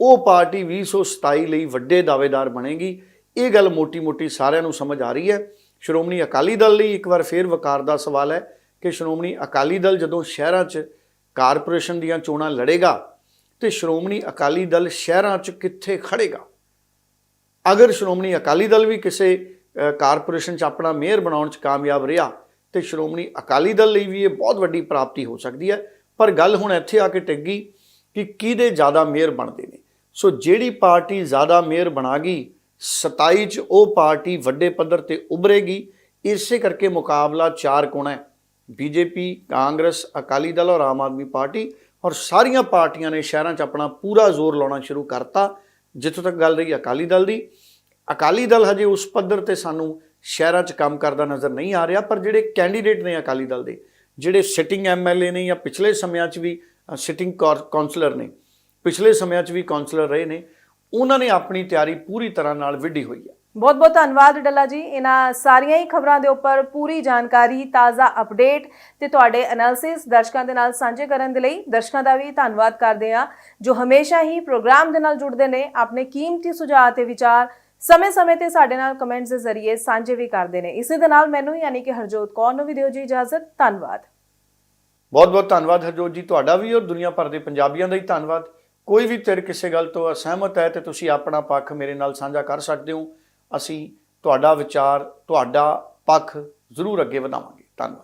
ਉਹ ਪਾਰਟੀ 2027 ਲਈ ਵੱਡੇ ਦਾਅਵੇਦਾਰ ਬਣੇਗੀ। ਇਹ ਗੱਲ ਮੋਟੀ-ਮੋਟੀ ਸਾਰਿਆਂ ਨੂੰ ਸਮਝ ਆ ਰਹੀ ਹੈ। ਸ਼੍ਰੋਮਣੀ ਅਕਾਲੀ ਦਲ ਲਈ ਇੱਕ ਵਾਰ ਫੇਰ ਵਕਾਰ ਦਾ ਸਵਾਲ ਹੈ ਕਿ ਸ਼੍ਰੋਮਣੀ ਅਕਾਲੀ ਦਲ ਜਦੋਂ ਸ਼ਹਿਰਾਂ 'ਚ ਕਾਰਪੋਰੇਸ਼ਨ ਦੀਆਂ ਚੋਣਾਂ ਲੜੇਗਾ ਤੇ ਸ਼੍ਰੋਮਣੀ ਅਕਾਲੀ ਦਲ ਸ਼ਹਿਰਾਂ 'ਚ ਕਿੱਥੇ ਖੜੇਗਾ? ਅਗਰ ਸ਼੍ਰੋਮਣੀ ਅਕਾਲੀ ਦਲ ਵੀ ਕਿਸੇ ਕਾਰਪੋਰੇਸ਼ਨ 'ਚ ਆਪਣਾ ਮੇਅਰ ਬਣਾਉਣ 'ਚ ਕਾਮਯਾਬ ਰਿਹਾ, ਤੇ ਸ਼੍ਰੋਮਣੀ ਅਕਾਲੀ ਦਲ ਲਈ ਵੀ ਇਹ ਬਹੁਤ ਵੱਡੀ ਪ੍ਰਾਪਤੀ ਹੋ ਸਕਦੀ ਹੈ। ਪਰ ਗੱਲ ਹੁਣ ਇੱਥੇ ਆ ਕੇ ਟਿੱਗੀ ਕਿ ਕਿਹਦੇ ਜ਼ਿਆਦਾ ਮੇਅਰ ਬਣਦੇ ਨੇ? ਸੋ ਜਿਹੜੀ ਪਾਰਟੀ ਜ਼ਿਆਦਾ ਮੇਅਰ ਬਣਾ ਗਈ 27 'ਚ ਉਹ ਪਾਰਟੀ ਵੱਡੇ ਪੱਧਰ ਤੇ ਉਭਰੇਗੀ। ਇਸੇ ਕਰਕੇ ਮੁਕਾਬਲਾ ਚਾਰ ਕੋਣਾ ਹੈ। ਬੀਜੇਪੀ, ਕਾਂਗਰਸ, ਅਕਾਲੀ ਦਲ ਔਰ ਆਮ ਆਦਮੀ ਪਾਰਟੀ ਔਰ ਸਾਰੀਆਂ ਪਾਰਟੀਆਂ ਨੇ ਸ਼ਹਿਰਾਂ 'ਚ ਆਪਣਾ ਪੂਰਾ ਜ਼ੋਰ ਲਾਉਣਾ ਸ਼ੁਰੂ ਕਰਤਾ, ਜਿੱਥੋਂ ਤੱਕ ਗੱਲ ਰਹੀ ਅਕਾਲੀ ਦਲ ਦੀ। ਅਕਾਲੀ ਦਲ ਹਜੇ ਉਸ ਪੱਧਰ ਤੇ ਸਾਨੂੰ ਸ਼ਹਿਰਾਂ 'ਚ ਕੰਮ ਕਰਦਾ ਨਜ਼ਰ ਨਹੀਂ ਆ ਰਿਹਾ, ਪਰ ਜਿਹੜੇ ਕੈਂਡੀਡੇਟ ਨੇ ਅਕਾਲੀ ਦਲ ਦੇ, ਜਿਹੜੇ ਸਿਟਿੰਗ ਐਮਐਲਏ ਨੇ ਜਾਂ ਪਿਛਲੇ ਸਮਿਆਂ 'ਚ ਵੀ ਸਿਟਿੰਗ ਕਾਉਂਸਲਰ ਨੇ, ਪਿਛਲੇ ਸਮਿਆਂ 'ਚ ਵੀ ਕਾਉਂਸਲਰ ਰਹੇ ਨੇ ਉਹਨਾਂ ਨੇ ਆਪਣੀ ਤਿਆਰੀ ਪੂਰੀ ਤਰ੍ਹਾਂ ਨਾਲ ਵਿੱਢੀ ਹੋਈ ਹੈ। ਬਹੁਤ ਬਹੁਤ ਧੰਨਵਾਦ ਡੱਲਾ ਜੀ। ਇਹਨਾਂ ਸਾਰੀਆਂ ਹੀ ਖਬਰਾਂ ਦੇ ਉੱਪਰ ਪੂਰੀ ਜਾਣਕਾਰੀ ਤਾਜ਼ਾ ਅਪਡੇਟ ਤੇ ਤੁਹਾਡੇ ਐਨਾਲਿਸਿਸ ਦਰਸ਼ਕਾਂ ਦੇ ਨਾਲ ਸਾਂਝੇ ਕਰਨ ਦੇ ਲਈ ਦਰਸ਼ਕਾਂ ਦਾ ਵੀ ਧੰਨਵਾਦ ਕਰਦੇ ਹਾਂ ਜੋ ਹਮੇਸ਼ਾ ਹੀ ਪ੍ਰੋਗਰਾਮ ਦੇ ਨਾਲ ਜੁੜਦੇ ਨੇ ਆਪਣੇ ਕੀਮਤੀ ਸੁਝਾਅ ਤੇ ਵਿਚਾਰ ਸਮੇਂ-ਸਮੇਂ ਤੇ ਸਾਡੇ ਨਾਲ ਕਮੈਂਟਸ ਦੇ ਜ਼ਰੀਏ ਸਾਂਝੇ ਵੀ ਕਰਦੇ ਨੇ। ਇਸੇ ਦੇ ਨਾਲ ਮੈਨੂੰ ਯਾਨੀ ਕਿ ਹਰਜੋਤ ਕੌਰ ਨੂੰ ਵੀ ਦਿਓ ਜੀ ਇਜਾਜ਼ਤ। ਧੰਨਵਾਦ। ਬਹੁਤ ਬਹੁਤ ਧੰਨਵਾਦ ਹਰਜੋਤ ਜੀ। ਤੁਹਾਡਾ ਵੀ ਔਰ ਦੁਨੀਆ ਭਰ ਦੇ ਪੰਜਾਬੀਆਂ ਦਾ ਹੀ ਧੰਨਵਾਦ। ਕੋਈ ਵੀ ਤੇਰੇ ਕਿਸੇ ਗੱਲ ਤੋਂ ਅਸਹਿਮਤ ਹੈ ਤੇ ਤੁਸੀਂ ਆਪਣਾ ਪੱਖ ਮੇਰੇ ਨਾਲ ਸਾਂਝਾ ਕਰ ਸਕਦੇ ਹੋ। ਅਸੀਂ ਤੁਹਾਡਾ ਵਿਚਾਰ, ਤੁਹਾਡਾ ਪੱਖ ਜ਼ਰੂਰ ਅੱਗੇ ਵਧਾਵਾਂਗੇ।